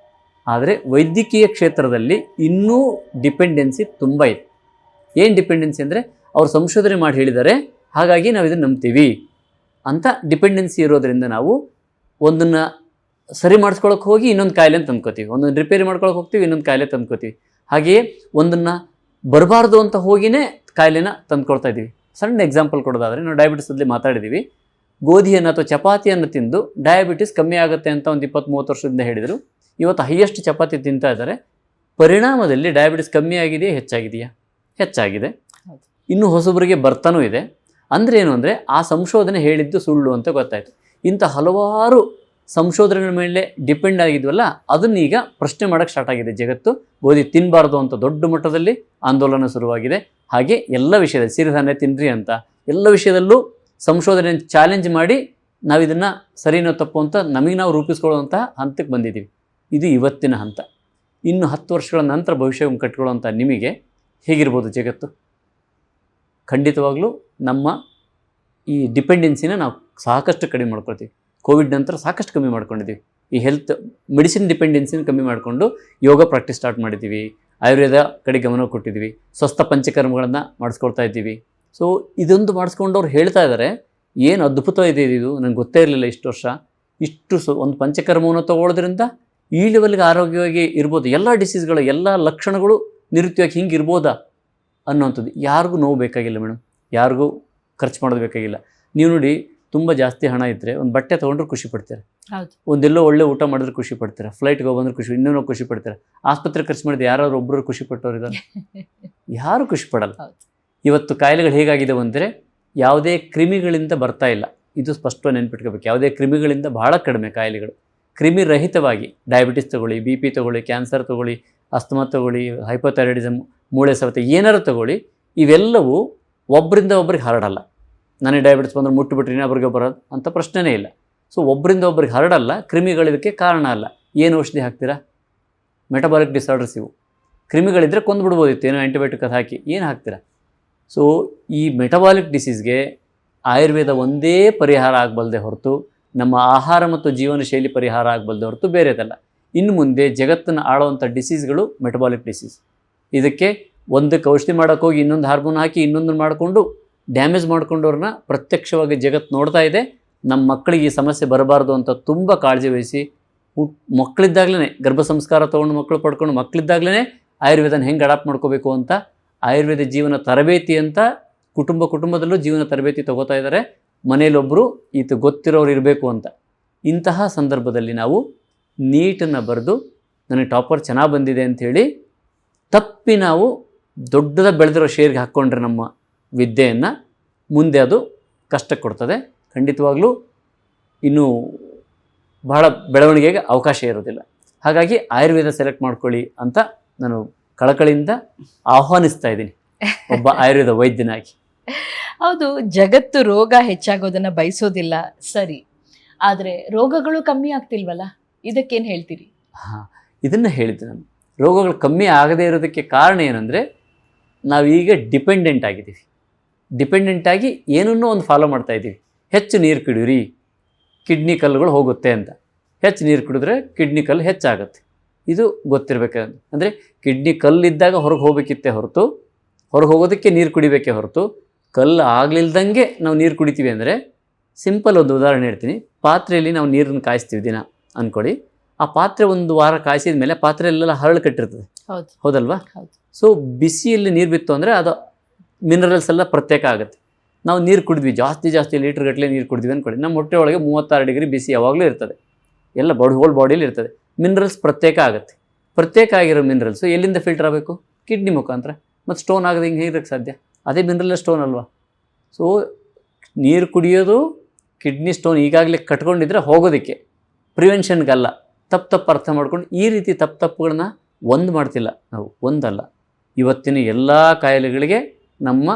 [SPEAKER 2] ಆದರೆ ವೈದ್ಯಕೀಯ ಕ್ಷೇತ್ರದಲ್ಲಿ ಇನ್ನೂ ಡಿಪೆಂಡೆನ್ಸಿ ತುಂಬ ಇದೆ. ಏನು ಡಿಪೆಂಡೆನ್ಸಿ ಅಂದರೆ ಅವರು ಸಂಶೋಧನೆ ಮಾಡಿ ಹೇಳಿದ್ದಾರೆ, ಹಾಗಾಗಿ ನಾವು ಇದನ್ನು ನಂಬ್ತೀವಿ ಅಂತ ಡಿಪೆಂಡೆನ್ಸಿ ಇರೋದರಿಂದ ನಾವು ಒಂದನ್ನು ಸರಿ ಮಾಡಿಸ್ಕೊಳಕ್ಕೆ ಹೋಗಿ ಇನ್ನೊಂದು ಕಾಯಿಲೆ ಅಂತ ಒಂದೊಂದು ರಿಪೇರಿ ಮಾಡ್ಕೊಳಕ್ಕೆ ಹೋಗ್ತೀವಿ, ಇನ್ನೊಂದು ಕಾಯಿಲೆ ತಂದ್ಕೋತೀವಿ. ಹಾಗೆಯೇ ಒಂದನ್ನು ಬರಬಾರ್ದು ಅಂತ ಹೋಗಿನೇ ಕಾಯಿಲೆನ ತಂದ್ಕೊಳ್ತಾ ಇದ್ದೀವಿ ಸಣ್ಣ ಎಕ್ಸಾಂಪಲ್ ಕೊಡೋದಾದರೆ ನಾವು ಡಯಾಬಿಟಿಸಲ್ಲಿ ಮಾತಾಡಿದ್ದೀವಿ ಗೋಧಿಯನ್ನು ಅಥವಾ ಚಪಾತಿಯನ್ನು ತಿಂದು ಡಯಾಬಿಟಿಸ್ ಕಮ್ಮಿ ಆಗುತ್ತೆ ಅಂತ ಒಂದು ಇಪ್ಪತ್ತು ಮೂವತ್ತು ವರ್ಷದಿಂದ ಹೇಳಿದರು. ಇವತ್ತು ಹೈಯೆಸ್ಟ್ ಚಪಾತಿ ತಿಂತಾ ಇದ್ದಾರೆ. ಪರಿಣಾಮದಲ್ಲಿ ಡಯಾಬಿಟಿಸ್ ಕಮ್ಮಿ ಆಗಿದೆಯಾ ಹೆಚ್ಚಾಗಿದೆಯಾ? ಹೆಚ್ಚಾಗಿದೆ. ಇನ್ನು ಹೊಸಬರಿಗೆ ಬರ್ತಾನೂ ಇದೆ. ಅಂದರೆ ಏನು ಅಂದರೆ ಆ ಸಂಶೋಧನೆ ಹೇಳಿದ್ದು ಸುಳ್ಳು ಅಂತ ಗೊತ್ತಾಯಿತು. ಇಂಥ ಹಲವಾರು ಸಂಶೋಧನೆಗಳ ಮೇಲೆ ಡಿಪೆಂಡ್ ಆಗಿದ್ವಲ್ಲ ಅದನ್ನೀಗ ಪ್ರಶ್ನೆ ಮಾಡೋಕ್ಕೆ ಸ್ಟಾರ್ಟ್ ಆಗಿದೆ ಜಗತ್ತು. ಗೋಧಿ ತಿನ್ನಬಾರ್ದು ಅಂತ ದೊಡ್ಡ ಮಟ್ಟದಲ್ಲಿ ಆಂದೋಲನ ಶುರುವಾಗಿದೆ. ಹಾಗೆ ಎಲ್ಲ ವಿಷಯದಲ್ಲಿ ಸಿರಿಧಾನ್ಯ ತಿನ್ರಿ ಅಂತ ಎಲ್ಲ ವಿಷಯದಲ್ಲೂ ಸಂಶೋಧನೆ ಚಾಲೆಂಜ್ ಮಾಡಿ ನಾವು ಇದನ್ನು ಸರಿನೋ ತಪ್ಪು ಅಂತ ನಮಗೆ ನಾವು ರೂಪಿಸ್ಕೊಳ್ಳುವಂತಹ ಹಂತಕ್ಕೆ ಬಂದಿದ್ದೀವಿ. ಇದು ಇವತ್ತಿನ ಹಂತ. ಇನ್ನು ಹತ್ತು ವರ್ಷಗಳ ನಂತರ ಭವಿಷ್ಯವನ್ನು ಕಟ್ಕೊಳ್ಳುವಂಥ ನಿಮಗೆ ಹೇಗಿರ್ಬೋದು ಜಗತ್ತು? ಖಂಡಿತವಾಗ್ಲೂ ನಮ್ಮ ಈ ಡಿಪೆಂಡೆನ್ಸಿನ ನಾವು ಸಾಕಷ್ಟು ಕಡಿಮೆ ಮಾಡ್ಕೊಳ್ತೀವಿ. ಕೋವಿಡ್ ನಂತರ ಸಾಕಷ್ಟು ಕಮ್ಮಿ ಮಾಡ್ಕೊಂಡಿದ್ದೀವಿ. ಈ ಹೆಲ್ತ್, ಮೆಡಿಸಿನ್ ಡಿಪೆಂಡೆನ್ಸಿನ ಕಮ್ಮಿ ಮಾಡಿಕೊಂಡು ಯೋಗ ಪ್ರಾಕ್ಟೀಸ್ ಸ್ಟಾರ್ಟ್ ಮಾಡಿದ್ದೀವಿ. ಆಯುರ್ವೇದ ಕಡೆ ಗಮನ ಕೊಟ್ಟಿದ್ದೀವಿ. ಸ್ವಸ್ಥ ಪಂಚಕರ್ಮಗಳನ್ನು ಮಾಡಿಸ್ಕೊಳ್ತಾ ಇದ್ದೀವಿ. ಸೊ ಇದೊಂದು ಮಾಡಿಸ್ಕೊಂಡವ್ರು ಹೇಳ್ತಾ ಇದ್ದಾರೆ ಏನು ಅದ್ಭುತ ಇದೆ ಇದು. ನನಗೆ ಗೊತ್ತೇ ಇರಲಿಲ್ಲ ಇಷ್ಟು ವರ್ಷ. ಇಷ್ಟು ಸೊ, ಒಂದು ಪಂಚಕರ್ಮವನ್ನು ತಗೊಳ್ಳೋದ್ರಿಂದ ಈ ಲೆವೆಲ್ಗೆ ಆರೋಗ್ಯವಾಗಿ ಇರ್ಬೋದು ಎಲ್ಲ ಡಿಸೀಸ್ಗಳು ಎಲ್ಲ ಲಕ್ಷಣಗಳು ನಿರುತ್ಯವಾಗಿ ಹಿಂಗೆ ಇರ್ಬೋದಾ ಅನ್ನೋವಂಥದ್ದು ಯಾರಿಗೂ ನೋವು ಬೇಕಾಗಿಲ್ಲ ಮೇಡಮ್. ಯಾರಿಗೂ ಖರ್ಚು ಮಾಡೋದು ಬೇಕಾಗಿಲ್ಲ. ನೀವು ನೋಡಿ ತುಂಬ ಜಾಸ್ತಿ ಹಣ ಇದ್ದರೆ ಒಂದು ಬಟ್ಟೆ ತೊಗೊಂಡ್ರೆ ಖುಷಿ ಪಡ್ತೀರಾ? ಒಂದೆಲ್ಲೋ ಒಳ್ಳೆ ಊಟ ಮಾಡಿದ್ರೆ ಖುಷಿ ಪಡ್ತಾರೆ? ಫ್ಲೈಟ್ಗೆ ಹೋಗ್ಬಂದ್ರೆ ಖುಷಿ ಇನ್ನೂ ಖುಷಿ ಪಡ್ತಾರೆ? ಆಸ್ಪತ್ರೆ ಖರ್ಚು ಮಾಡಿದ್ರೆ ಯಾರಾದ್ರು ಒಬ್ಬರು ಖುಷಿ ಪಟ್ಟವ್ರು ಇದ್ದಾರೆ *laughs* ಯಾರು ಖುಷಿ ಪಡಲ್ಲ. ಇವತ್ತು ಕಾಯಿಲೆಗಳು ಹೇಗಾಗಿದೆ ಅಂದರೆ ಯಾವುದೇ ಕ್ರಿಮಿಗಳಿಂದ ಬರ್ತಾ ಇಲ್ಲ. ಇದು ಸ್ಪಷ್ಟವಾಗಿ ನೆನ್ಪಿಟ್ಕೋಬೇಕು. ಯಾವುದೇ ಕ್ರಿಮಿಗಳಿಂದ ಭಾಳ ಕಡಿಮೆ ಕಾಯಿಲೆಗಳು. ಕ್ರಿಮಿ ರಹಿತವಾಗಿ ಡಯಾಬಿಟಿಸ್ ತಗೊಳ್ಳಿ ಬಿ ಪಿ ತಗೊಳ್ಳಿ ಕ್ಯಾನ್ಸರ್ ತಗೊಳ್ಳಿ ಅಸ್ತಮಾ ತಗೊಳ್ಳಿ ಹೈಪೋಥೈರಾಯ್ಡಿಸಮ್ ಮೂಳೆ ಸವತೆ ಏನಾರು ತಗೊಳ್ಳಿ, ಇವೆಲ್ಲವೂ ಒಬ್ಬರಿಂದ ಒಬ್ರಿಗೆ ಹರಡಲ್ಲ. ನನಗೆ ಡಯಾಬಿಟಿಸ್ ಬಂದ್ರೆ ಮುಟ್ಟುಬಿಟ್ರಿ ಇನ್ನೊಬ್ರಿಗೆ ಬರೋದು ಅಂತ ಪ್ರಶ್ನೆನೇ ಇಲ್ಲ. ಸೊ ಒಬ್ಬರಿಂದ ಒಬ್ರಿಗೆ ಹರಡಲ್ಲ ಕ್ರಿಮಿಗಳಿದಕ್ಕೆ ಕಾರಣ ಅಲ್ಲ. ಏನು ಔಷಧಿ ಹಾಕ್ತೀರಾ? ಮೆಟಬಾಲಿಕ್ ಡಿಸಾರ್ಡರ್ಸ್ ಇವು. ಕ್ರಿಮಿಗಳಿದ್ದರೆ ಕೊಂದ್ಬಿಡ್ಬೋದಿತ್ತು, ಏನೋ ಆ್ಯಂಟಿಬಯೋಟಿಕ್ ಅದು ಹಾಕಿ. ಏನು ಹಾಕ್ತೀರಾ? ಸೊ ಈ ಮೆಟಬಾಲಿಕ್ ಡಿಸೀಸ್ಗೆ ಆಯುರ್ವೇದ ಒಂದೇ ಪರಿಹಾರ ಆಗಬಲ್ಲದೆ ಹೊರತು ನಮ್ಮ ಆಹಾರ ಮತ್ತು ಜೀವನ ಶೈಲಿ ಪರಿಹಾರ ಆಗಬಲ್ಲದ ಹೊರತು ಬೇರೆದಲ್ಲ. ಇನ್ನು ಮುಂದೆ ಜಗತ್ತನ್ನು ಆಳುವಂಥ ಡಿಸೀಸ್ಗಳು ಮೆಟಬಾಲಿಕ್ ಡಿಸೀಸ್ ಇದಕ್ಕೆ ಒಂದಕ್ಕೆ ಔಷಧಿ ಮಾಡೋಕೆ ಹೋಗಿ ಇನ್ನೊಂದು ಹಾರ್ಮೋನ್ ಹಾಕಿ ಇನ್ನೊಂದನ್ನು ಮಾಡಿಕೊಂಡು ಡ್ಯಾಮೇಜ್ ಮಾಡ್ಕೊಂಡವ್ರನ್ನ ಪ್ರತ್ಯಕ್ಷವಾಗಿ ಜಗತ್ತು ನೋಡ್ತಾ ಇದೆ. ನಮ್ಮ ಮಕ್ಕಳಿಗೆ ಈ ಸಮಸ್ಯೆ ಬರಬಾರ್ದು ಅಂತ ತುಂಬ ಕಾಳಜಿ ವಹಿಸಿ ಮಕ್ಕಳಿದ್ದಾಗಲೇ ಗರ್ಭ ಸಂಸ್ಕಾರ ತೊಗೊಂಡು ಮಕ್ಕಳು ಪಡ್ಕೊಂಡು ಮಕ್ಕಳಿದ್ದಾಗಲೇ ಆಯುರ್ವೇದನ ಹೆಂಗೆ ಅಡಾಪ್ಟ್ ಮಾಡ್ಕೋಬೇಕು ಅಂತ ಆಯುರ್ವೇದ ಜೀವನ ತರಬೇತಿ ಅಂತ ಕುಟುಂಬ ಕುಟುಂಬದಲ್ಲೂ ಜೀವನ ತರಬೇತಿ ತಗೋತಾ ಇದ್ದಾರೆ. ಮನೇಲೊಬ್ಬರು ಈತ ಗೊತ್ತಿರೋರು ಇರಬೇಕು ಅಂತ. ಇಂತಹ ಸಂದರ್ಭದಲ್ಲಿ ನಾವು ನೀಟನ್ನು ಬರೆದು, ನನಗೆ ಟಾಪರ್ ಚೆನ್ನಾಗಿ ಬಂದಿದೆ ಅಂಥೇಳಿ ತಪ್ಪಿ ನಾವು ದೊಡ್ಡದ ಬೆಳೆದಿರೋ ಶೇರ್ಗೆ ಹಾಕ್ಕೊಂಡ್ರೆ ನಮ್ಮ ವಿದ್ಯೆಯನ್ನು ಮುಂದೆ ಅದು ಕಷ್ಟ ಕೊಡ್ತದೆ. ಖಂಡಿತವಾಗ್ಲೂ ಇನ್ನೂ ಬಹಳ ಬೆಳವಣಿಗೆಗೆ ಅವಕಾಶ ಇರೋದಿಲ್ಲ. ಹಾಗಾಗಿ ಆಯುರ್ವೇದ ಸೆಲೆಕ್ಟ್ ಮಾಡ್ಕೊಳ್ಳಿ ಅಂತ ನಾನು ಕಳಕಳಿಯಿಂದ ಆಹ್ವಾನಿಸ್ತಾ ಇದ್ದೀನಿ. ಒಬ್ಬ ಆಯುರ್ವೇದ ವೈದ್ಯನಾಗಿ.
[SPEAKER 1] ಹೌದು, ಜಗತ್ತು ರೋಗ ಹೆಚ್ಚಾಗೋದನ್ನ ಬಯಸೋದಿಲ್ಲ, ಸರಿ. ಆದರೆ ರೋಗಗಳು ಕಮ್ಮಿ ಆಗ್ತಿಲ್ವಲ್ಲ? ಇದಕ್ಕೇನು ಹೇಳ್ತೀರಿ?
[SPEAKER 2] ಹಾಂ, ಇದನ್ನು ಹೇಳಿದ್ದೆ ನಾನು. ರೋಗಗಳು ಕಮ್ಮಿ ಆಗದೇ ಇರೋದಕ್ಕೆ ಕಾರಣ ಏನಂದರೆ ನಾವೀಗ ಡಿಪೆಂಡೆಂಟ್ ಆಗಿದ್ದೀವಿ. ಡಿಪೆಂಡೆಂಟ್ ಆಗಿ ಏನನ್ನೂ ಒಂದು ಫಾಲೋ ಮಾಡ್ತಾ ಇದ್ದೀವಿ. ಹೆಚ್ಚು ನೀರು ಕುಡಿಯಿರಿ ಕಿಡ್ನಿ ಕಲ್ಲುಗಳು ಹೋಗುತ್ತೆ ಅಂತ. ಹೆಚ್ಚು ನೀರು ಕುಡಿದ್ರೆ ಕಿಡ್ನಿ ಕಲ್ಲು ಹೆಚ್ಚಾಗುತ್ತೆ. ಇದು ಗೊತ್ತಿರಬೇಕು ಅಂದರೆ ಕಿಡ್ನಿ ಕಲ್ಲಿದ್ದಾಗ ಹೊರಗೆ ಹೋಗಬೇಕಿತ್ತೆ ಹೊರತು, ಹೊರಗೆ ಹೋಗೋದಕ್ಕೆ ನೀರು ಕುಡಿಬೇಕೇ ಹೊರತು ಕಲ್ಲು ಆಗಲಿಲ್ದಂಗೆ ನಾವು ನೀರು ಕುಡಿತೀವಿ ಅಂದರೆ ಸಿಂಪಲ್ ಒಂದು ಉದಾಹರಣೆ ಹೇಳ್ತೀನಿ. ಪಾತ್ರೆಯಲ್ಲಿ ನಾವು ನೀರನ್ನು ಕಾಯಿಸ್ತೀವಿ ದಿನ ಅಂದ್ಕೊಡಿ ಆ ಪಾತ್ರೆ ಒಂದು ವಾರ ಕಾಯಿಸಿದ ಮೇಲೆ ಪಾತ್ರೆಯಲ್ಲೆಲ್ಲ ಹರಳು ಕಟ್ಟಿರ್ತದೆ.
[SPEAKER 1] ಹೌದು.
[SPEAKER 2] ಹೌದಲ್ವಾ?
[SPEAKER 1] ಹೌದು.
[SPEAKER 2] ಸೊ ಬಿಸಿಯಲ್ಲಿ ನೀರು ಬಿತ್ತು ಅಂದರೆ ಅದು ಮಿನರಲ್ಸ್ ಎಲ್ಲ ಪ್ರತ್ಯೇಕ ಆಗುತ್ತೆ. ನಾವು ನೀರು ಕುಡಿದ್ವಿ ಜಾಸ್ತಿ ಜಾಸ್ತಿ ಲೀಟ್ರ್ ಗಟ್ಟಲೆ ನೀರು ಕುಡಿದ್ವಿ ಅಂದ್ಕೊಳ್ಳಿ. ನಮ್ಮ ಹೊಟ್ಟೆ ಒಳಗೆ ಮೂವತ್ತಾರು ಡಿಗ್ರಿ ಬಿಸಿ ಯಾವಾಗಲೂ ಇರ್ತದೆ. ಎಲ್ಲ ಬಾಡಿ ಹೋಲ್ ಬಾಡಿಯಲ್ಲಿ ಇರ್ತದೆ. ಮಿನರಲ್ಸ್ ಪ್ರತ್ಯೇಕ ಆಗುತ್ತೆ. ಪ್ರತ್ಯೇಕ ಆಗಿರೋ ಮಿನರಲ್ಸು ಎಲ್ಲಿಂದ ಫಿಲ್ಟರ್ ಆಗಬೇಕು? ಕಿಡ್ನಿ ಮುಖಾಂತರ. ಮತ್ತು ಸ್ಟೋನ್ ಆಗದೆ ಹಿಂಗೆ ಹೇಗಿರೋಕ್ಕೆ ಸಾಧ್ಯ? ಅದೇ ಮಿನರಲ್ ಸ್ಟೋನ್ ಅಲ್ವಾ? ಸೊ ನೀರು ಕುಡಿಯೋದು ಕಿಡ್ನಿ ಸ್ಟೋನ್ ಈಗಾಗಲೇ ಕಟ್ಕೊಂಡಿದ್ರೆ ಹೋಗೋದಕ್ಕೆ. ಪ್ರಿವೆನ್ಷನ್ಗಲ್ಲ ತಪ್ಪು ತಪ್ಪು ಅರ್ಥ ಮಾಡ್ಕೊಂಡು ಈ ರೀತಿ ತಪ್ಪು ತಪ್ಪುಗಳನ್ನ ಒಂದು ಮಾಡ್ತಿಲ್ಲ ನಾವು, ಒಂದಲ್ಲ. ಇವತ್ತಿನ ಎಲ್ಲ ಕಾಯಿಲೆಗಳಿಗೆ ನಮ್ಮ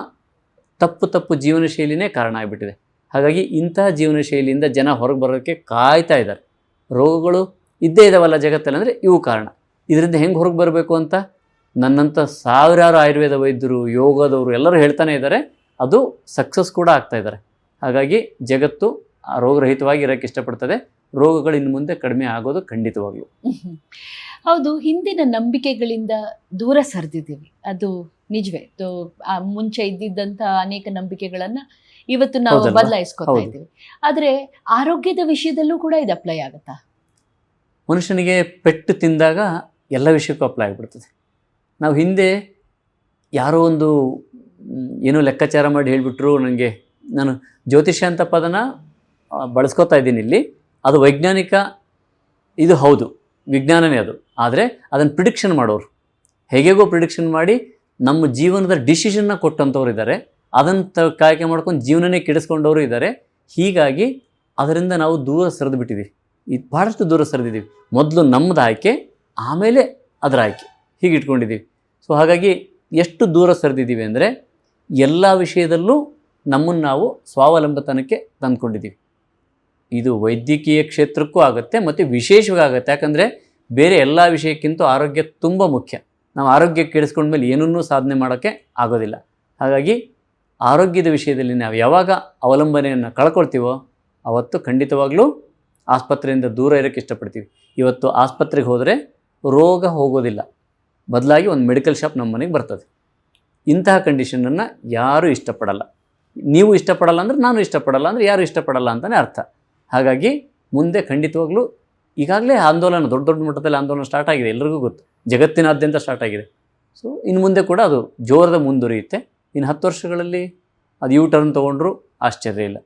[SPEAKER 2] ತಪ್ಪು ತಪ್ಪು ಜೀವನ ಶೈಲಿನೇ ಕಾರಣ ಆಗಿಬಿಟ್ಟಿದೆ. ಹಾಗಾಗಿ ಇಂತಹ ಜೀವನ ಶೈಲಿಯಿಂದ ಜನ ಹೊರಗೆ ಬರೋಕ್ಕೆ ಕಾಯ್ತಾ ಇದ್ದಾರೆ. ರೋಗಗಳು ಇದ್ದೇ ಇದಾವಲ್ಲ ಜಗತ್ತಲ್ಲಿ ಅಂದರೆ ಇವು ಕಾರಣ. ಇದರಿಂದ ಹೆಂಗೆ ಹೊರಗೆ ಬರಬೇಕು ಅಂತ? ನನ್ನಂಥ ಸಾವಿರಾರು ಆಯುರ್ವೇದ ವೈದ್ಯರು ಯೋಗದವರು ಎಲ್ಲರೂ ಹೇಳ್ತಾನೆ ಇದ್ದಾರೆ ಅದು ಸಕ್ಸಸ್ ಕೂಡ ಆಗ್ತಾ ಇದ್ದಾರೆ. ಹಾಗಾಗಿ ಜಗತ್ತು ರೋಗರಹಿತವಾಗಿ ಇರೋಕ್ಕೆ ಇಷ್ಟಪಡ್ತದೆ. ರೋಗಗಳು ಇನ್ನು ಮುಂದೆ ಕಡಿಮೆ ಆಗೋದು ಖಂಡಿತವಾಗ್ಲು. *laughs*
[SPEAKER 1] ಹೌದು ಹಿಂದಿನ ನಂಬಿಕೆಗಳಿಂದ ದೂರ ಸರಿದಿದ್ದೀವಿ. ಅದು ನಿಜವೇ. ಮುಂಚೆ ಇದ್ದಿದ್ದಂಥ ಅನೇಕ ನಂಬಿಕೆಗಳನ್ನ ಇವತ್ತು ನಾವು? ಬದಲಾಯಿಸ್ಕೊತಾ ಇದ್ದೀವಿ. ಆದರೆ ಆರೋಗ್ಯದ ವಿಷಯದಲ್ಲೂ ಕೂಡ ಇದು ಅಪ್ಲೈ ಆಗುತ್ತಾ?
[SPEAKER 2] ಮನುಷ್ಯನಿಗೆ ಪೆಟ್ಟು ತಿಂದಾಗ ಎಲ್ಲ ವಿಷಯಕ್ಕೂ ಅಪ್ಲೈ ಆಗಿಬಿಡ್ತದೆ. ನಾವು ಹಿಂದೆ ಯಾರೋ ಒಂದು ಏನೋ ಲೆಕ್ಕಾಚಾರ ಮಾಡಿ ಹೇಳಿಬಿಟ್ರು ನನಗೆ ನಾನು ಜ್ಯೋತಿಷ್ಯ ಅಂತ ಪದನ ಬಳಸ್ಕೋತಾ ಬಳಸ್ಕೊತಾ ಇದ್ದೀನಿ ಇಲ್ಲಿ. ಅದು ವೈಜ್ಞಾನಿಕ, ಇದು ಹೌದು. ವಿಜ್ಞಾನನೇ ಅದು. ಆದರೆ ಅದನ್ನು ಪ್ರಿಡಿಕ್ಷನ್ ಮಾಡೋರು. ಹೇಗೆಗೋ ಪ್ರಿಡಿಕ್ಷನ್ ಮಾಡಿ ನಮ್ಮ ಜೀವನದ ಡಿಸಿಷನ್ನ ಕೊಟ್ಟಂಥವ್ರು ಇದ್ದಾರೆ ಅದನ್ನು ತ, ಕಾಯ್ಕೆ ಮಾಡ್ಕೊಂಡು ಜೀವನನೇ ಕೆಡಿಸ್ಕೊಂಡವರು ಇದ್ದಾರೆ ಹೀಗಾಗಿ ಅದರಿಂದ ನಾವು ದೂರ ಸರಿದು ಬಿಟ್ಟಿದ್ದೀವಿ ಇದು ಭಾಳಷ್ಟು ದೂರ ಸರಿದಿದ್ದೀವಿ ಮೊದಲು ನಮ್ಮದು ಆಯ್ಕೆ, ಆಮೇಲೆ ಅದರ ಆಯ್ಕೆ. ಹೀಗೆ ಇಟ್ಕೊಂಡಿದ್ದೀವಿ ಸೊ ಹಾಗಾಗಿ ಎಷ್ಟು ದೂರ ಸರಿದಿದ್ದೀವಿ ಅಂದರೆ ಎಲ್ಲ ವಿಷಯದಲ್ಲೂ ನಮ್ಮನ್ನು ನಾವು ಸ್ವಾವಲಂಬತನಕ್ಕೆ ತಂದ್ಕೊಂಡಿದ್ದೀವಿ. ಇದು ವೈದ್ಯಕೀಯ ಕ್ಷೇತ್ರಕ್ಕೂ ಆಗುತ್ತೆ ಮತ್ತು ವಿಶೇಷವಾಗಿ ಆಗುತ್ತೆ. ಯಾಕಂದರೆ ಬೇರೆ ಎಲ್ಲ ವಿಷಯಕ್ಕಿಂತ ಆರೋಗ್ಯ ತುಂಬ ಮುಖ್ಯ. ನಾವು ಆರೋಗ್ಯ ಕೆಡಿಸ್ಕೊಂಡ್ಮೇಲೆ ಏನನ್ನೂ ಸಾಧನೆ ಮಾಡೋಕ್ಕೆ ಆಗೋದಿಲ್ಲ. ಹಾಗಾಗಿ ಆರೋಗ್ಯದ ವಿಷಯದಲ್ಲಿ ನಾವು ಯಾವಾಗ ಅವಲಂಬನೆಯನ್ನು ಕಳ್ಕೊಳ್ತೀವೋ ಅವತ್ತು ಖಂಡಿತವಾಗ್ಲೂ ಆಸ್ಪತ್ರೆಯಿಂದ ದೂರ ಇರೋಕ್ಕೆ ಇಷ್ಟಪಡ್ತೀವಿ. ಇವತ್ತು ಆಸ್ಪತ್ರೆಗೆ ಹೋದರೆ ರೋಗ ಹೋಗೋದಿಲ್ಲ. ಬದಲಾಗಿ ಒಂದು ಮೆಡಿಕಲ್ ಶಾಪ್ ನಮ್ಮ ಮನೆಗೆ ಬರ್ತದೆ. ಇಂತಹ ಕಂಡೀಷನನ್ನು ಯಾರೂ ಇಷ್ಟಪಡಲ್ಲ. ನೀವು ಇಷ್ಟಪಡಲ್ಲ ಅಂದರೆ ನಾನು ಇಷ್ಟಪಡಲ್ಲ ಅಂದರೆ ಯಾರು ಇಷ್ಟಪಡಲ್ಲ ಅಂತಲೇ ಅರ್ಥ. ಹಾಗಾಗಿ ಮುಂದೆ ಖಂಡಿತವಾಗ್ಲೂ ಈಗಾಗಲೇ ಆಂದೋಲನ, ದೊಡ್ಡ ದೊಡ್ಡ ಮಟ್ಟದಲ್ಲಿ ಆಂದೋಲನ ಸ್ಟಾರ್ಟ್ ಆಗಿದೆ, ಎಲ್ರಿಗೂ ಗೊತ್ತು. ಜಗತ್ತಿನಾದ್ಯಂತ ಸ್ಟಾರ್ಟ್ ಆಗಿದೆ. ಸೊ ಇನ್ನು ಮುಂದೆ ಕೂಡ ಅದು ಜೋರದ ಮುಂದುವರಿಯುತ್ತೆ. ಇನ್ನು ಹತ್ತು ವರ್ಷಗಳಲ್ಲಿ ಅದು ಯೂ ಟರ್ನ್ ತೊಗೊಂಡ್ರು ಆಶ್ಚರ್ಯ ಇಲ್ಲ.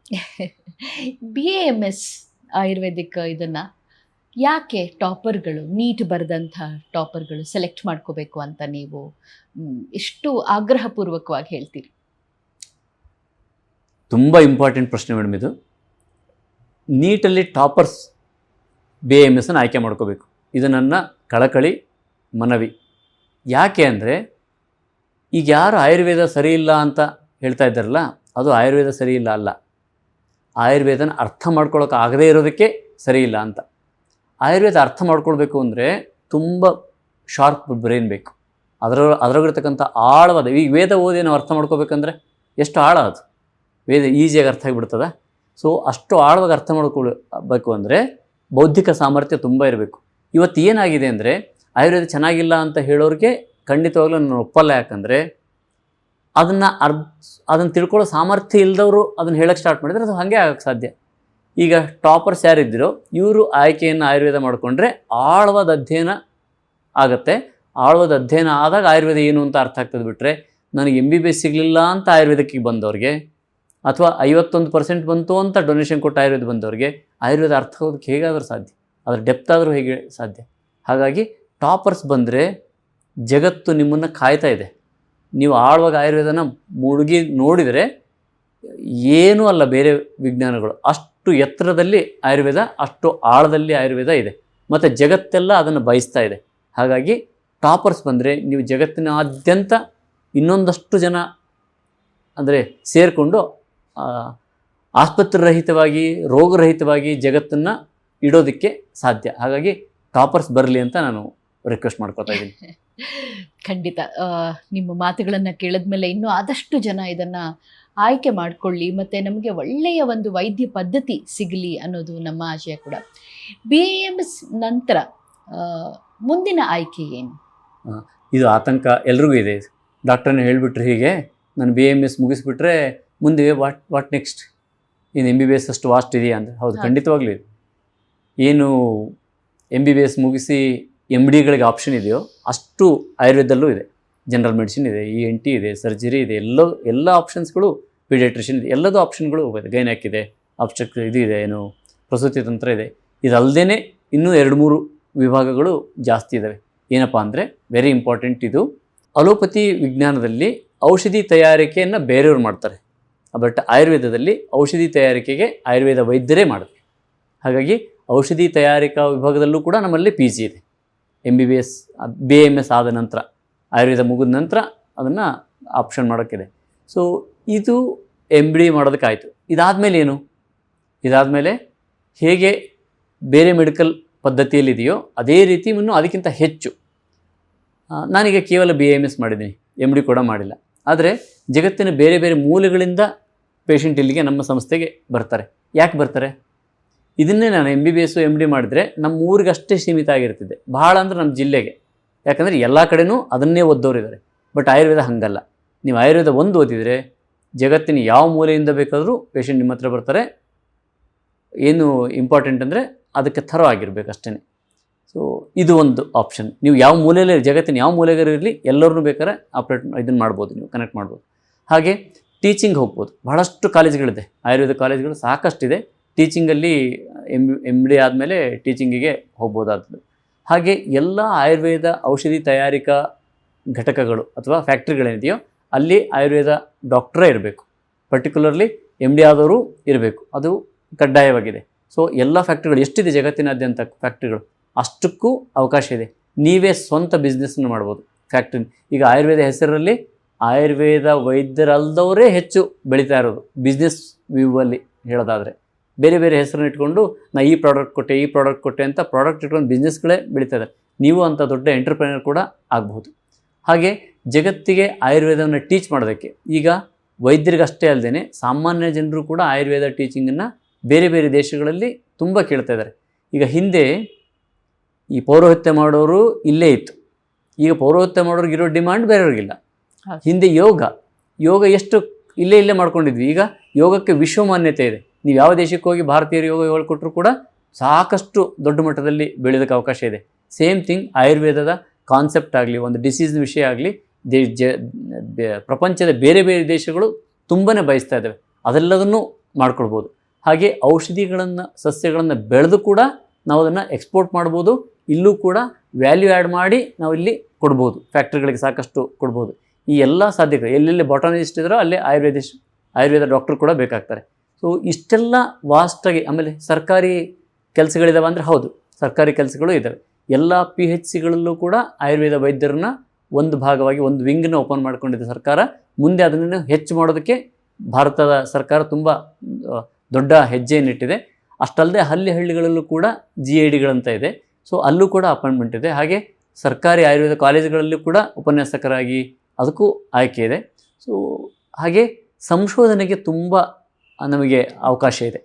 [SPEAKER 1] B A M S Ayurvedic ಇದನ್ನ ಯಾಕೆ ಟಾಪರ್ಗಳು, ನೀಟ್ ಬರೆದಂಥ ಟಾಪರ್ಗಳು ಸೆಲೆಕ್ಟ್ ಮಾಡ್ಕೋಬೇಕು ಅಂತ ನೀವು ಎಷ್ಟು ಆಗ್ರಹಪೂರ್ವಕವಾಗಿ ಹೇಳ್ತೀರಿ?
[SPEAKER 2] ತುಂಬ ಇಂಪಾರ್ಟೆಂಟ್ ಪ್ರಶ್ನೆ ಮೇಡಮ್ ಇದು. ನೀಟಲ್ಲಿ ಟಾಪರ್ಸ್ ಬಿ ಎಂ ಎಸ್ನ ಆಯ್ಕೆ ಮಾಡ್ಕೋಬೇಕು. ಇದು ನನ್ನ ಕಳಕಳಿ ಮನವಿ. ಯಾಕೆ ಅಂದರೆ, ಈಗ ಯಾರು ಆಯುರ್ವೇದ ಸರಿ ಇಲ್ಲ ಅಂತ ಹೇಳ್ತಾ ಇದ್ದಾರಲ್ಲ, ಅದು ಆಯುರ್ವೇದ ಸರಿ ಇಲ್ಲ ಅಲ್ಲ. ಆಯುರ್ವೇದನ ಅರ್ಥ ಮಾಡ್ಕೊಳ್ಳೋಕೆ ಆಗದೇ ಇರೋದಕ್ಕೆ ಸರಿ ಇಲ್ಲ ಅಂತ. ಆಯುರ್ವೇದ ಅರ್ಥ ಮಾಡ್ಕೊಳ್ಬೇಕು ಅಂದರೆ ತುಂಬ ಶಾರ್ಪ್ ಬ್ರೈನ್ ಬೇಕು. ಅದರ ಅದರೊಳಗಿರ್ತಕ್ಕಂಥ ಆಳವಾದ, ಈ ವೇದ ಓದಿ ನಾವು ಅರ್ಥ ಮಾಡ್ಕೋಬೇಕಂದ್ರೆ ಎಷ್ಟು ಆಳ ಅದು? ವೇದ ಈಸಿಯಾಗಿ ಅರ್ಥ ಆಗಿಬಿಡ್ತದ? ಸೊ ಅಷ್ಟು ಆಳವಾಗಿ ಅರ್ಥ ಮಾಡ್ಕೊಳ್ಬೇಕು ಅಂದರೆ ಬೌದ್ಧಿಕ ಸಾಮರ್ಥ್ಯ ತುಂಬ ಇರಬೇಕು. ಇವತ್ತು ಏನಾಗಿದೆ ಅಂದರೆ ಆಯುರ್ವೇದ ಚೆನ್ನಾಗಿಲ್ಲ ಅಂತ ಹೇಳೋರಿಗೆ ಖಂಡಿತವಾಗ್ಲೂ ನಾನು ಒಪ್ಪಲ್ಲ ಯಾಕಂದರೆ ಅದನ್ನು ಅರ್ಧ ಅದನ್ನು ತಿಳ್ಕೊಳ್ಳೋ ಸಾಮರ್ಥ್ಯ ಇಲ್ಲದವರು ಅದನ್ನು ಹೇಳೋಕ್ಕೆ ಸ್ಟಾರ್ಟ್ ಮಾಡಿದರೆ ಅದು ಹಾಗೆ ಆಗಕ್ಕೆ ಸಾಧ್ಯ. ಈಗ ಟಾಪರ್ಸ್ ಯಾರಿದ್ದರು ಇವರು ಆಯ್ಕೆಯನ್ನು ಆಯುರ್ವೇದ ಮಾಡಿಕೊಂಡ್ರೆ ಆಳವಾದ ಅಧ್ಯಯನ ಆಗುತ್ತೆ. ಆಳವಾದ ಅಧ್ಯಯನ ಆದಾಗ ಆಯುರ್ವೇದ ಏನು ಅಂತ ಅರ್ಥ ಆಗ್ತದೆ ಬಿಟ್ಟರೆ ನನಗೆ ಎಂ ಬಿ ಬಿ ಎಸ್ ಸಿಗಲಿಲ್ಲ ಅಂತ ಆಯುರ್ವೇದಕ್ಕೆ ಬಂದವ್ರಿಗೆ, ಅಥವಾ ಐವತ್ತೊಂದು ಪರ್ಸೆಂಟ್ ಬಂತು ಅಂತ ಡೊನೇಷನ್ ಕೊಟ್ಟು ಆಯುರ್ವೇದ ಬಂದವ್ರಿಗೆ, ಆಯುರ್ವೇದ ಅರ್ಥ ಆಗೋದಕ್ಕೆ ಹೇಗಾದರೂ ಸಾಧ್ಯ. ಅದರ ಡೆಪ್ತ್ ಆದರೂ ಹೇಗೆ ಸಾಧ್ಯ. ಹಾಗಾಗಿ ಟಾಪರ್ಸ್ ಬಂದರೆ ಜಗತ್ತು ನಿಮ್ಮನ್ನು ಕಾಯ್ತಾ ಇದೆ. ನೀವು ಆಳವಾಗಿ ಆಯುರ್ವೇದನ ಮುಳುಗಿ ನೋಡಿದರೆ ಏನೂ ಅಲ್ಲ ಬೇರೆ ವಿಜ್ಞಾನಗಳು. ಅಷ್ಟು ಎತ್ತರದಲ್ಲಿ ಆಯುರ್ವೇದ, ಅಷ್ಟು ಆಳದಲ್ಲಿ ಆಯುರ್ವೇದ ಇದೆ. ಮತ್ತು ಜಗತ್ತೆಲ್ಲ ಅದನ್ನು ಬಯಸ್ತಾ ಇದೆ. ಹಾಗಾಗಿ ಟಾಪರ್ಸ್ ಬಂದರೆ ನೀವು ಜಗತ್ತಿನಾದ್ಯಂತ ಇನ್ನೊಂದಷ್ಟು ಜನ ಅಂದರೆ ಸೇರಿಕೊಂಡು ಆಸ್ಪತ್ರೆ ರಹಿತವಾಗಿ ರೋಗರಹಿತವಾಗಿ ಜಗತ್ತನ್ನು ಇಡೋದಕ್ಕೆ ಸಾಧ್ಯ. ಹಾಗಾಗಿ ಟಾಪರ್ಸ್ ಬರಲಿ ಅಂತ ನಾನು ರಿಕ್ವೆಸ್ಟ್ ಮಾಡ್ಕೊತಾ ಇದ್ದೀನಿ. *laughs*
[SPEAKER 1] ಖಂಡಿತ. ನಿಮ್ಮ ಮಾತುಗಳನ್ನು ಕೇಳಿದ್ಮೇಲೆ ಇನ್ನೂ ಆದಷ್ಟು ಜನ ಇದನ್ನ ಆಯ್ಕೆ ಮಾಡಿಕೊಳ್ಳಿ ಮತ್ತು ನಮಗೆ ಒಳ್ಳೆಯ ಒಂದು ವೈದ್ಯ ಪದ್ಧತಿ ಸಿಗಲಿ ಅನ್ನೋದು ನಮ್ಮ ಆಶಯ ಕೂಡ. ಬಿ ಎ ಎಂ ಎಸ್ ನಂತರ ಮುಂದಿನ ಆಯ್ಕೆ ಏನು?
[SPEAKER 2] ಇದು ಆತಂಕ ಎಲ್ರಿಗೂ ಇದೆ. ಡಾಕ್ಟ್ರನ್ನ ಹೇಳಿಬಿಟ್ರೆ ಹೀಗೆ ನಾನು ಬಿ ಎಂ ಎಸ್ ಮುಗಿಸ್ಬಿಟ್ರೆ ಮುಂದೆ ವಾಟ್ ವಾಟ್ ನೆಕ್ಸ್ಟ್ ಇನ್ನು ಎಂ ಬಿ ಬಿ ಎಸ್ ಅಷ್ಟು ವಾಸ್ಟ್ ಇದೆಯಾ ಅಂದರೆ ಹೌದು ಖಂಡಿತವಾಗಲೂ ಏನು ಎಂ ಬಿ ಬಿ ಎಸ್ ಮುಗಿಸಿ ಎಂ ಡಿಗಳಿಗೆ ಆಪ್ಷನ್ ಇದೆಯೋ ಅಷ್ಟು ಆಯುರ್ವೇದಲ್ಲೂ ಇದೆ. ಜನರಲ್ ಮೆಡಿಸಿನ್ ಇದೆ ಇ ಎನ್ ಟಿ ಇದೆ ಸರ್ಜರಿ ಇದೆ, ಎಲ್ಲ ಎಲ್ಲ ಆಪ್ಷನ್ಸ್ಗಳು ಪೀಡಿಯಾಟ್ರಿಷನ್ ಇದೆ, ಎಲ್ಲದೂ ಆಪ್ಷನ್ಗಳು ಗೈನಾಕ್ ಇದೆ ಆಬ್ಸ್ಟ್ರಕ್ ಇದು ಇದೆ, ಏನು ಪ್ರಸೂತಿ ತಂತ್ರ ಇದೆ. ಇದಲ್ಲದೇ ಇನ್ನೂ ಎರಡು ಮೂರು ವಿಭಾಗಗಳು ಜಾಸ್ತಿ ಇದ್ದಾವೆ ಏನಪ್ಪ ಅಂದರೆ ವೆರಿ ಇಂಪಾರ್ಟೆಂಟ್ ಇದು. ಅಲೋಪತಿ ವಿಜ್ಞಾನದಲ್ಲಿ ಔಷಧಿ ತಯಾರಿಕೆಯನ್ನು ಬೇರೆಯವ್ರು ಮಾಡ್ತಾರೆ. ಬಟ್ ಆಯುರ್ವೇದದಲ್ಲಿ ಔಷಧಿ ತಯಾರಿಕೆಗೆ ಆಯುರ್ವೇದ ವೈದ್ಯರೇ ಮಾಡಿದೆ ಹಾಗಾಗಿ ಔಷಧಿ ತಯಾರಿಕಾ ವಿಭಾಗದಲ್ಲೂ ಕೂಡ ನಮ್ಮಲ್ಲಿ ಪಿ ಜಿ ಇದೆ. M B B S B M S ಆದ ನಂತರ. ಆಯುರ್ವೇದ ಮುಗಿದ ನಂತರ ಅದನ್ನು ಆಪ್ಷನ್ ಮಾಡೋಕ್ಕಿದೆ. ಸೊ ಇದು ಎಂ ಡಿ ಮಾಡೋದಕ್ಕಾಯಿತು. ಇದಾದಮೇಲೆ ಏನು ಇದಾದಮೇಲೆ ಹೇಗೆ ಬೇರೆ ಮೆಡಿಕಲ್ ಪದ್ಧತಿಯಲ್ಲಿದೆಯೋ ಅದೇ ರೀತಿ ಇನ್ನೂ ಅದಕ್ಕಿಂತ ಹೆಚ್ಚು. ನಾನೀಗ ಕೇವಲ ಬಿ ಎಂ ಎಸ್ ಮಾಡಿದ್ದೀನಿ. ಎಂ ಡಿ ಕೂಡ ಮಾಡಿಲ್ಲ. ಆದರೆ ಜಗತ್ತಿನ ಬೇರೆ ಬೇರೆ ಮೂಲೆಗಳಿಂದ ಪೇಷಂಟ್ ಇಲ್ಲಿಗೆ ನಮ್ಮ ಸಂಸ್ಥೆಗೆ ಬರ್ತಾರೆ. ಯಾಕೆ ಬರ್ತಾರೆ? ಇದನ್ನೇ ನಾನು M B B S M D ಮಾಡಿದರೆ ನಮ್ಮ ಊರಿಗೆ ಅಷ್ಟೇ ಸೀಮಿತ ಆಗಿರ್ತಿದ್ದೆ ಭಾಳ ಅಂದರೆ ನಮ್ಮ ಜಿಲ್ಲೆಗೆ. ಯಾಕಂದರೆ ಎಲ್ಲ ಕಡೆನೂ ಅದನ್ನೇ ಓದ್ದವ್ರು ಇದ್ದಾರೆ ಬಟ್ ಆಯುರ್ವೇದ ಹಾಗಲ್ಲ. ನೀವು ಆಯುರ್ವೇದ ಒಂದು ಓದಿದರೆ ಜಗತ್ತಿನ ಯಾವ ಮೂಲೆಯಿಂದ ಬೇಕಾದರೂ ಪೇಷಂಟ್ ನಿಮ್ಮ ಹತ್ರ ಬರ್ತಾರೆ. ಏನು ಇಂಪಾರ್ಟೆಂಟ್ ಅಂದರೆ ಅದಕ್ಕೆ ಥರ ಆಗಿರಬೇಕು ಅಷ್ಟೇ ಸೊ ಇದು ಒಂದು ಆಪ್ಷನ್ ನೀವು ಯಾವ ಮೂಲೆಯಲ್ಲೇ, ಜಗತ್ತಿನ ಯಾವ ಮೂಲೆಗಾರು ಇರಲಿ ಎಲ್ಲರನ್ನೂ ಬೇಕಾದ್ರೆ ಆಪ್ರೇಟ್ ಇದನ್ನು ಮಾಡ್ಬೋದು ನೀವು ಕನೆಕ್ಟ್ ಮಾಡ್ಬೋದು. ಹಾಗೆ ಟೀಚಿಂಗ್ ಹೋಗ್ಬೋದು. ಬಹಳಷ್ಟು ಕಾಲೇಜ್ಗಳಿದೆ. ಆಯುರ್ವೇದ ಕಾಲೇಜ್ಗಳು ಸಾಕಷ್ಟಿದೆ. ಟೀಚಿಂಗಲ್ಲಿ ಎಂ ಎಂ ಡಿ ಆದಮೇಲೆ ಟೀಚಿಂಗಿಗೆ ಹೋಗ್ಬೋದಾದ್ದು ಹಾಗೆ ಎಲ್ಲ ಆಯುರ್ವೇದ ಔಷಧಿ ತಯಾರಿಕಾ ಘಟಕಗಳು ಅಥವಾ ಫ್ಯಾಕ್ಟ್ರಿಗಳೇನಿದೆಯೋ ಅಲ್ಲಿ ಆಯುರ್ವೇದ ಡಾಕ್ಟ್ರೇ ಇರಬೇಕು. ಪರ್ಟಿಕ್ಯುಲರ್ಲಿ ಎಂ ಡಿ ಆದವರು ಇರಬೇಕು. ಅದು ಕಡ್ಡಾಯವಾಗಿದೆ. ಸೊ ಎಲ್ಲ ಫ್ಯಾಕ್ಟ್ರಿಗಳು ಎಷ್ಟಿದೆ ಜಗತ್ತಿನಾದ್ಯಂತ ಫ್ಯಾಕ್ಟ್ರಿಗಳು? ಅಷ್ಟಕ್ಕೂ ಅವಕಾಶ ಇದೆ. ನೀವೇ ಸ್ವಂತ ಬಿಸ್ನೆಸ್ನ ಮಾಡ್ಬೋದು ಫ್ಯಾಕ್ಟ್ರಿ ಈಗ ಆಯುರ್ವೇದ ಹೆಸರಲ್ಲಿ ಆಯುರ್ವೇದ ವೈದ್ಯರಲ್ಲದವರೇ ಹೆಚ್ಚು ಬೆಳೀತಾ ಇರೋದು. ಬಿಸ್ನೆಸ್ ವ್ಯೂವಲ್ಲಿ ಹೇಳೋದಾದರೆ. ಬೇರೆ ಬೇರೆ ಹೆಸರನ್ನ ಇಟ್ಕೊಂಡು ನಾ ಈ ಪ್ರಾಡಕ್ಟ್ ಕೊಟ್ಟೆ ಈ ಪ್ರಾಡಕ್ಟ್ ಕೊಟ್ಟೆ ಅಂತ ಪ್ರಾಡಕ್ಟ್ ಇಟ್ಕೊಂಡು ಬಿಸ್ನೆಸ್ಗಳೇ ಬೆಳೀತಾ ಇದ್ದಾರೆ ನೀವು ಅಂಥ ದೊಡ್ಡ ಎಂಟರ್ಪ್ರೈನರ್ ಕೂಡ ಆಗಬಹುದು. ಹಾಗೆ ಜಗತ್ತಿಗೆ ಆಯುರ್ವೇದವನ್ನು ಟೀಚ್ ಮಾಡೋದಕ್ಕೆ ಈಗ ವೈದ್ಯರಿಗಷ್ಟೇ ಅಲ್ಲದೆ ಸಾಮಾನ್ಯ ಜನರು ಕೂಡ ಆಯುರ್ವೇದ ಟೀಚಿಂಗನ್ನು ಬೇರೆ ಬೇರೆ ದೇಶಗಳಲ್ಲಿ ತುಂಬ ಕೇಳ್ತಾ ಇದ್ದಾರೆ. ಈಗ ಹಿಂದೆ ಈ ಪೌರೋಹಿತ್ಯ ಮಾಡೋರು ಇಲ್ಲೇ ಇತ್ತು. ಈಗ ಪೌರೋಹಿತ್ಯ ಮಾಡೋರಿಗೆ ಇರೋ ಡಿಮ್ಯಾಂಡ್ ಬೇರೆಯವ್ರಿಗಿಲ್ಲ.
[SPEAKER 1] ಹಿಂದೆ
[SPEAKER 2] ಯೋಗ ಯೋಗ ಎಷ್ಟು ಇಲ್ಲೇ ಇಲ್ಲೇ ಮಾಡ್ಕೊಂಡಿದ್ವಿ. ಈಗ ಯೋಗಕ್ಕೆ ವಿಶ್ವಮಾನ್ಯತೆ ಇದೆ. ನೀವು ಯಾವ ದೇಶಕ್ಕೆ ಹೋಗಿ ಭಾರತೀಯರು ಯೋಗ ಹೇಳ್ಕೊಟ್ರು ಕೂಡ ಸಾಕಷ್ಟು ದೊಡ್ಡ ಮಟ್ಟದಲ್ಲಿ ಬೆಳೆಯೋದಕ್ಕೆ ಅವಕಾಶ ಇದೆ. ಸೇಮ್ ಥಿಂಗ್ ಆಯುರ್ವೇದದ ಕಾನ್ಸೆಪ್ಟ್ ಆಗಲಿ, ಒಂದು ಡಿಸೀಸ್ ವಿಷಯ ಆಗಲಿ ಪ್ರಪಂಚದ ಬೇರೆ ಬೇರೆ ದೇಶಗಳು ತುಂಬಾ ಬಯಸ್ತಾ ಇದ್ದಾವೆ ಅದೆಲ್ಲದನ್ನು ಮಾಡ್ಕೊಳ್ಬೋದು. ಹಾಗೆ ಔಷಧಿಗಳನ್ನು, ಸಸ್ಯಗಳನ್ನು ಬೆಳೆದು ಕೂಡ ನಾವು ಅದನ್ನು ಎಕ್ಸ್ಪೋರ್ಟ್ ಮಾಡ್ಬೋದು. ಇಲ್ಲೂ ಕೂಡ ವ್ಯಾಲ್ಯೂ ಆ್ಯಡ್ ಮಾಡಿ ನಾವು ಇಲ್ಲಿ ಕೊಡ್ಬೋದು. ಫ್ಯಾಕ್ಟ್ರಿಗಳಿಗೆ ಸಾಕಷ್ಟು ಕೊಡ್ಬೋದು. ಈ ಎಲ್ಲ ಸಾಧ್ಯತೆ ಎಲ್ಲೆಲ್ಲಿ ಬಾಟನಿಸ್ಟ್ ಇದ್ದಾರೋ ಅಲ್ಲೇ ಆಯುರ್ವೇದ ಆಯುರ್ವೇದ ಡಾಕ್ಟರ್ ಕೂಡ ಬೇಕಾಗ್ತಾರೆ. ಸೊ ಇಷ್ಟೆಲ್ಲ ವಾಸ್ಟಾಗಿ ಆಮೇಲೆ ಸರ್ಕಾರಿ ಕೆಲಸಗಳಿದ್ದಾವೆ ಅಂದರೆ ಹೌದು, ಸರ್ಕಾರಿ ಕೆಲಸಗಳು ಇದ್ದಾವೆ ಎಲ್ಲ ಪಿ ಹೆಚ್ ಸಿಗಳಲ್ಲೂ ಕೂಡ ಆಯುರ್ವೇದ ವೈದ್ಯರನ್ನ ಒಂದು ಭಾಗವಾಗಿ, ಒಂದು ವಿಂಗನ್ನು ಓಪನ್ ಮಾಡಿಕೊಂಡಿದೆ ಸರ್ಕಾರ. ಮುಂದೆ ಅದನ್ನು ಹೆಚ್ಚು ಮಾಡೋದಕ್ಕೆ ಭಾರತದ ಸರ್ಕಾರ ತುಂಬ ದೊಡ್ಡ ಹೆಜ್ಜೆಯನ್ನಿಟ್ಟಿದೆ ಅಷ್ಟಲ್ಲದೆ ಹಳ್ಳಿ ಹಳ್ಳಿಗಳಲ್ಲೂ ಕೂಡ ಜಿ ಐ ಡಿಗಳಂತ ಇದೆ. ಸೊ ಅಲ್ಲೂ ಕೂಡ ಅಪಾಯಿಂಟ್ಮೆಂಟ್ ಇದೆ. ಹಾಗೆ ಸರ್ಕಾರಿ ಆಯುರ್ವೇದ ಕಾಲೇಜುಗಳಲ್ಲೂ ಕೂಡ ಉಪನ್ಯಾಸಕರಾಗಿ ಅದಕ್ಕೂ ಆಯ್ಕೆ ಇದೆ. ಸೊ ಹಾಗೆ ಸಂಶೋಧನೆಗೆ ತುಂಬ ನಮಗೆ ಅವಕಾಶ ಇದೆ.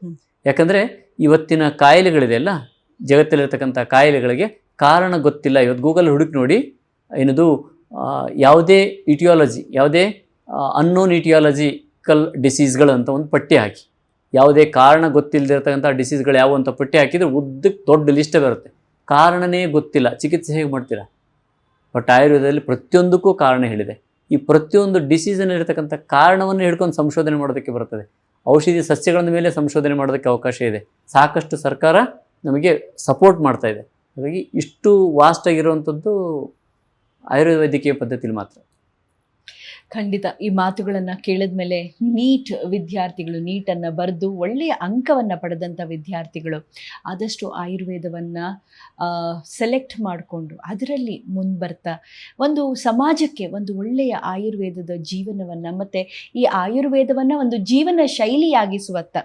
[SPEAKER 2] ಯಾಕಂದರೆ ಇವತ್ತಿನ ಕಾಯಿಲೆಗಳಿದೆಯಲ್ಲ ಜಗತ್ತಲ್ಲಿರ್ತಕ್ಕಂಥ ಕಾಯಿಲೆಗಳಿಗೆ ಕಾರಣ ಗೊತ್ತಿಲ್ಲ. ಇವತ್ತು ಗೂಗಲ್ ಹುಡುಕಿ ನೋಡಿ ಏನದು ಯಾವುದೇ ಇಟಿಯಾಲಜಿ ಯಾವುದೇ ಅನ್ನೋನ್ ಇಟಿಯಾಲಜಿಕಲ್ ಡಿಸೀಸ್ಗಳು ಅಂತ ಒಂದು ಪಟ್ಟಿ ಹಾಕಿ. ಯಾವುದೇ ಕಾರಣ ಗೊತ್ತಿಲ್ಲದಿರ್ತಕ್ಕಂಥ ಡಿಸೀಸ್ಗಳು ಯಾವ ಅಂತ ಪಟ್ಟಿ ಹಾಕಿದರೆ ಉದ್ದಕ್ಕೆ ದೊಡ್ಡ ಲಿಸ್ಟೇ ಬರುತ್ತೆ. ಕಾರಣನೇ ಗೊತ್ತಿಲ್ಲ. ಚಿಕಿತ್ಸೆ ಹೇಗೆ ಮಾಡ್ತೀರಾ? ಬಟ್ ಆಯುರ್ವೇದದಲ್ಲಿ ಪ್ರತಿಯೊಂದಕ್ಕೂ ಕಾರಣ ಹೇಳಿದೆ. ಈ ಪ್ರತಿಯೊಂದು ಡಿಸೀಸನ್ನು ಇರತಕ್ಕಂಥ ಕಾರಣವನ್ನು ಹಿಡ್ಕೊಂಡು ಸಂಶೋಧನೆ ಮಾಡೋದಕ್ಕೆ ಬರ್ತದೆ. ಔಷಧಿ ಸಸ್ಯಗಳ ಮೇಲೆ ಸಂಶೋಧನೆ ಮಾಡೋದಕ್ಕೆ ಅವಕಾಶ ಇದೆ. ಸಾಕಷ್ಟು ಸರ್ಕಾರ ನಮಗೆ ಸಪೋರ್ಟ್ ಮಾಡ್ತಾ ಇದೆ. ಹಾಗಾಗಿ ಇಷ್ಟು ವಾಸ್ಟ್ ಆಗಿರುವಂಥದ್ದು ಆಯುರ್ವೇದ ವೈದ್ಯಕೀಯ ಪದ್ಧತಿಲಿ ಮಾತ್ರ.
[SPEAKER 1] ಖಂಡಿತ ಈ ಮಾತುಗಳನ್ನು ಕೇಳಿದ ಮೇಲೆ ನೀಟ್ ವಿದ್ಯಾರ್ಥಿಗಳು, ನೀಟನ್ನು ಬರೆದು ಒಳ್ಳೆಯ ಅಂಕವನ್ನು ಪಡೆದಂಥ ವಿದ್ಯಾರ್ಥಿಗಳು ಆದಷ್ಟು ಆಯುರ್ವೇದವನ್ನು ಸೆಲೆಕ್ಟ್ ಮಾಡಿಕೊಂಡು ಅದರಲ್ಲಿ ಮುಂಬರ್ತಾ ಒಂದು ಸಮಾಜಕ್ಕೆ ಒಂದು ಒಳ್ಳೆಯ ಆಯುರ್ವೇದದ ಜೀವನವನ್ನು ಮತ್ತು ಈ ಆಯುರ್ವೇದವನ್ನು ಒಂದು ಜೀವನ ಶೈಲಿಯಾಗಿಸುವತ್ತ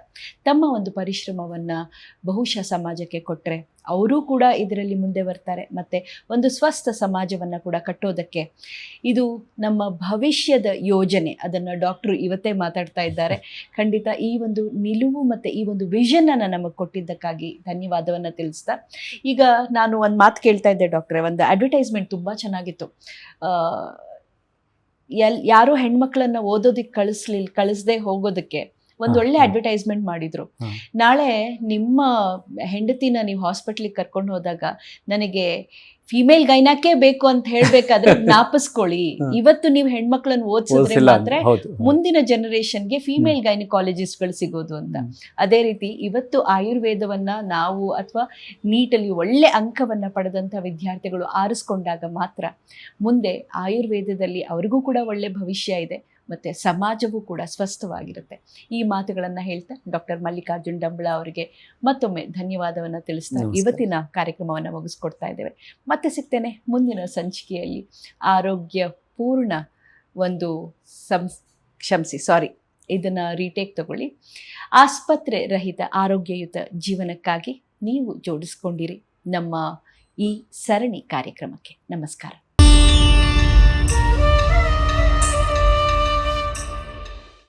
[SPEAKER 1] ತಮ್ಮ ಒಂದು ಪರಿಶ್ರಮವನ್ನು ಬಹುಶಃ ಸಮಾಜಕ್ಕೆ ಕೊಟ್ಟರೆ ಅವರೂ ಕೂಡ ಇದರಲ್ಲಿ ಮುಂದೆ ಬರ್ತಾರೆ. ಮತ್ತು ಒಂದು ಸ್ವಸ್ಥ ಸಮಾಜವನ್ನು ಕೂಡ ಕಟ್ಟೋದಕ್ಕೆ ಇದು ನಮ್ಮ ಭವಿಷ್ಯದ ಯೋಜನೆ. ಅದನ್ನು ಡಾಕ್ಟ್ರು ಇವತ್ತೇ ಮಾತಾಡ್ತಾ ಇದ್ದಾರೆ. ಖಂಡಿತ ಈ ಒಂದು ನಿಲುವು ಮತ್ತು ಈ ಒಂದು ವಿಷನನ್ನು ನಮಗೆ ಕೊಟ್ಟಿದ್ದಕ್ಕಾಗಿ ಧನ್ಯವಾದವನ್ನು ತಿಳಿಸ್ತಾ. ಈಗ ನಾನು ಒಂದು ಮಾತು ಕೇಳ್ತಾ ಇದ್ದೆ ಡಾಕ್ಟ್ರೆ. ಒಂದು ಅಡ್ವರ್ಟೈಸ್ಮೆಂಟ್ ತುಂಬ ಚೆನ್ನಾಗಿತ್ತು. ಎಲ್, ಯಾರೋ ಹೆಣ್ಮಕ್ಳನ್ನು ಓದೋದಕ್ಕೆ ಕಳಿಸ್ಲಿಲ್ಲ ಕಳಿಸ್ದೆ ಹೋಗೋದಕ್ಕೆ ಒಂದು ಒಳ್ಳೆ ಅಡ್ವರ್ಟೈಸ್ಮೆಂಟ್ ಮಾಡಿದ್ರು. ನಾಳೆ ನಿಮ್ಮ ಹೆಂಡತಿನ ನೀವು ಹಾಸ್ಪಿಟ್ಲಿಗೆ ಕರ್ಕೊಂಡು ಹೋದಾಗ ನನಗೆ ಫಿಮೇಲ್ ಗೈನಕ್ಕೆ ಬೇಕು ಅಂತ ಹೇಳ್ಬೇಕಾದ್ರೆ *laughs* ಜ್ಞಾಪಿಸ್ಕೊಳ್ಳಿ. ಇವತ್ತು ನೀವು ಹೆಣ್ಮಕ್ಳನ್ನ ಓದಿಸಿದ್ರೆ ಮಾತ್ರ ಮುಂದಿನ ಜನರೇಷನ್ಗೆ ಫಿಮೇಲ್ ಗೈನಕಾಲಜಿಸ್ಟ್ಗಳು ಸಿಗೋದು ಅಂತ. ಅದೇ ರೀತಿ ಇವತ್ತು ಆಯುರ್ವೇದವನ್ನ ನಾವು ಅಥವಾ ನೀಟಲ್ಲಿ ಒಳ್ಳೆ ಅಂಕವನ್ನ ಪಡೆದಂತ ವಿದ್ಯಾರ್ಥಿಗಳು ಆರಿಸ್ಕೊಂಡಾಗ ಮಾತ್ರ ಮುಂದೆ ಆಯುರ್ವೇದದಲ್ಲಿ ಅವ್ರಿಗೂ ಕೂಡ ಒಳ್ಳೆ ಭವಿಷ್ಯ ಇದೆ. ಮತ್ತು ಸಮಾಜವೂ ಕೂಡ ಸ್ವಸ್ಥವಾಗಿರುತ್ತೆ. ಈ ಮಾತುಗಳನ್ನು ಹೇಳ್ತಾ ಡಾಕ್ಟರ್ ಮಲ್ಲಿಕಾರ್ಜುನ್ ಡಂಬಳ ಅವರಿಗೆ ಮತ್ತೊಮ್ಮೆ ಧನ್ಯವಾದವನ್ನು ತಿಳಿಸ್ತಾ ಇವತ್ತಿನ ಕಾರ್ಯಕ್ರಮವನ್ನು ಮುಗಿಸ್ಕೊಡ್ತಾ ಇದ್ದೇವೆ. ಮತ್ತೆ ಸಿಗ್ತೇನೆ ಮುಂದಿನ ಸಂಚಿಕೆಯಲ್ಲಿ. ಆರೋಗ್ಯ ಪೂರ್ಣ ಒಂದು ಸಂ ಕ್ಷಮಿಸಿ ಸಾರಿ ಇದನ್ನು ರೀಟೇಕ್ ತಗೊಳ್ಳಿ. ಆಸ್ಪತ್ರೆ ರಹಿತ ಆರೋಗ್ಯಯುತ ಜೀವನಕ್ಕಾಗಿ ನೀವು ಜೋಡಿಸ್ಕೊಂಡಿರಿ ನಮ್ಮ ಈ ಸರಣಿ ಕಾರ್ಯಕ್ರಮಕ್ಕೆ. ನಮಸ್ಕಾರ.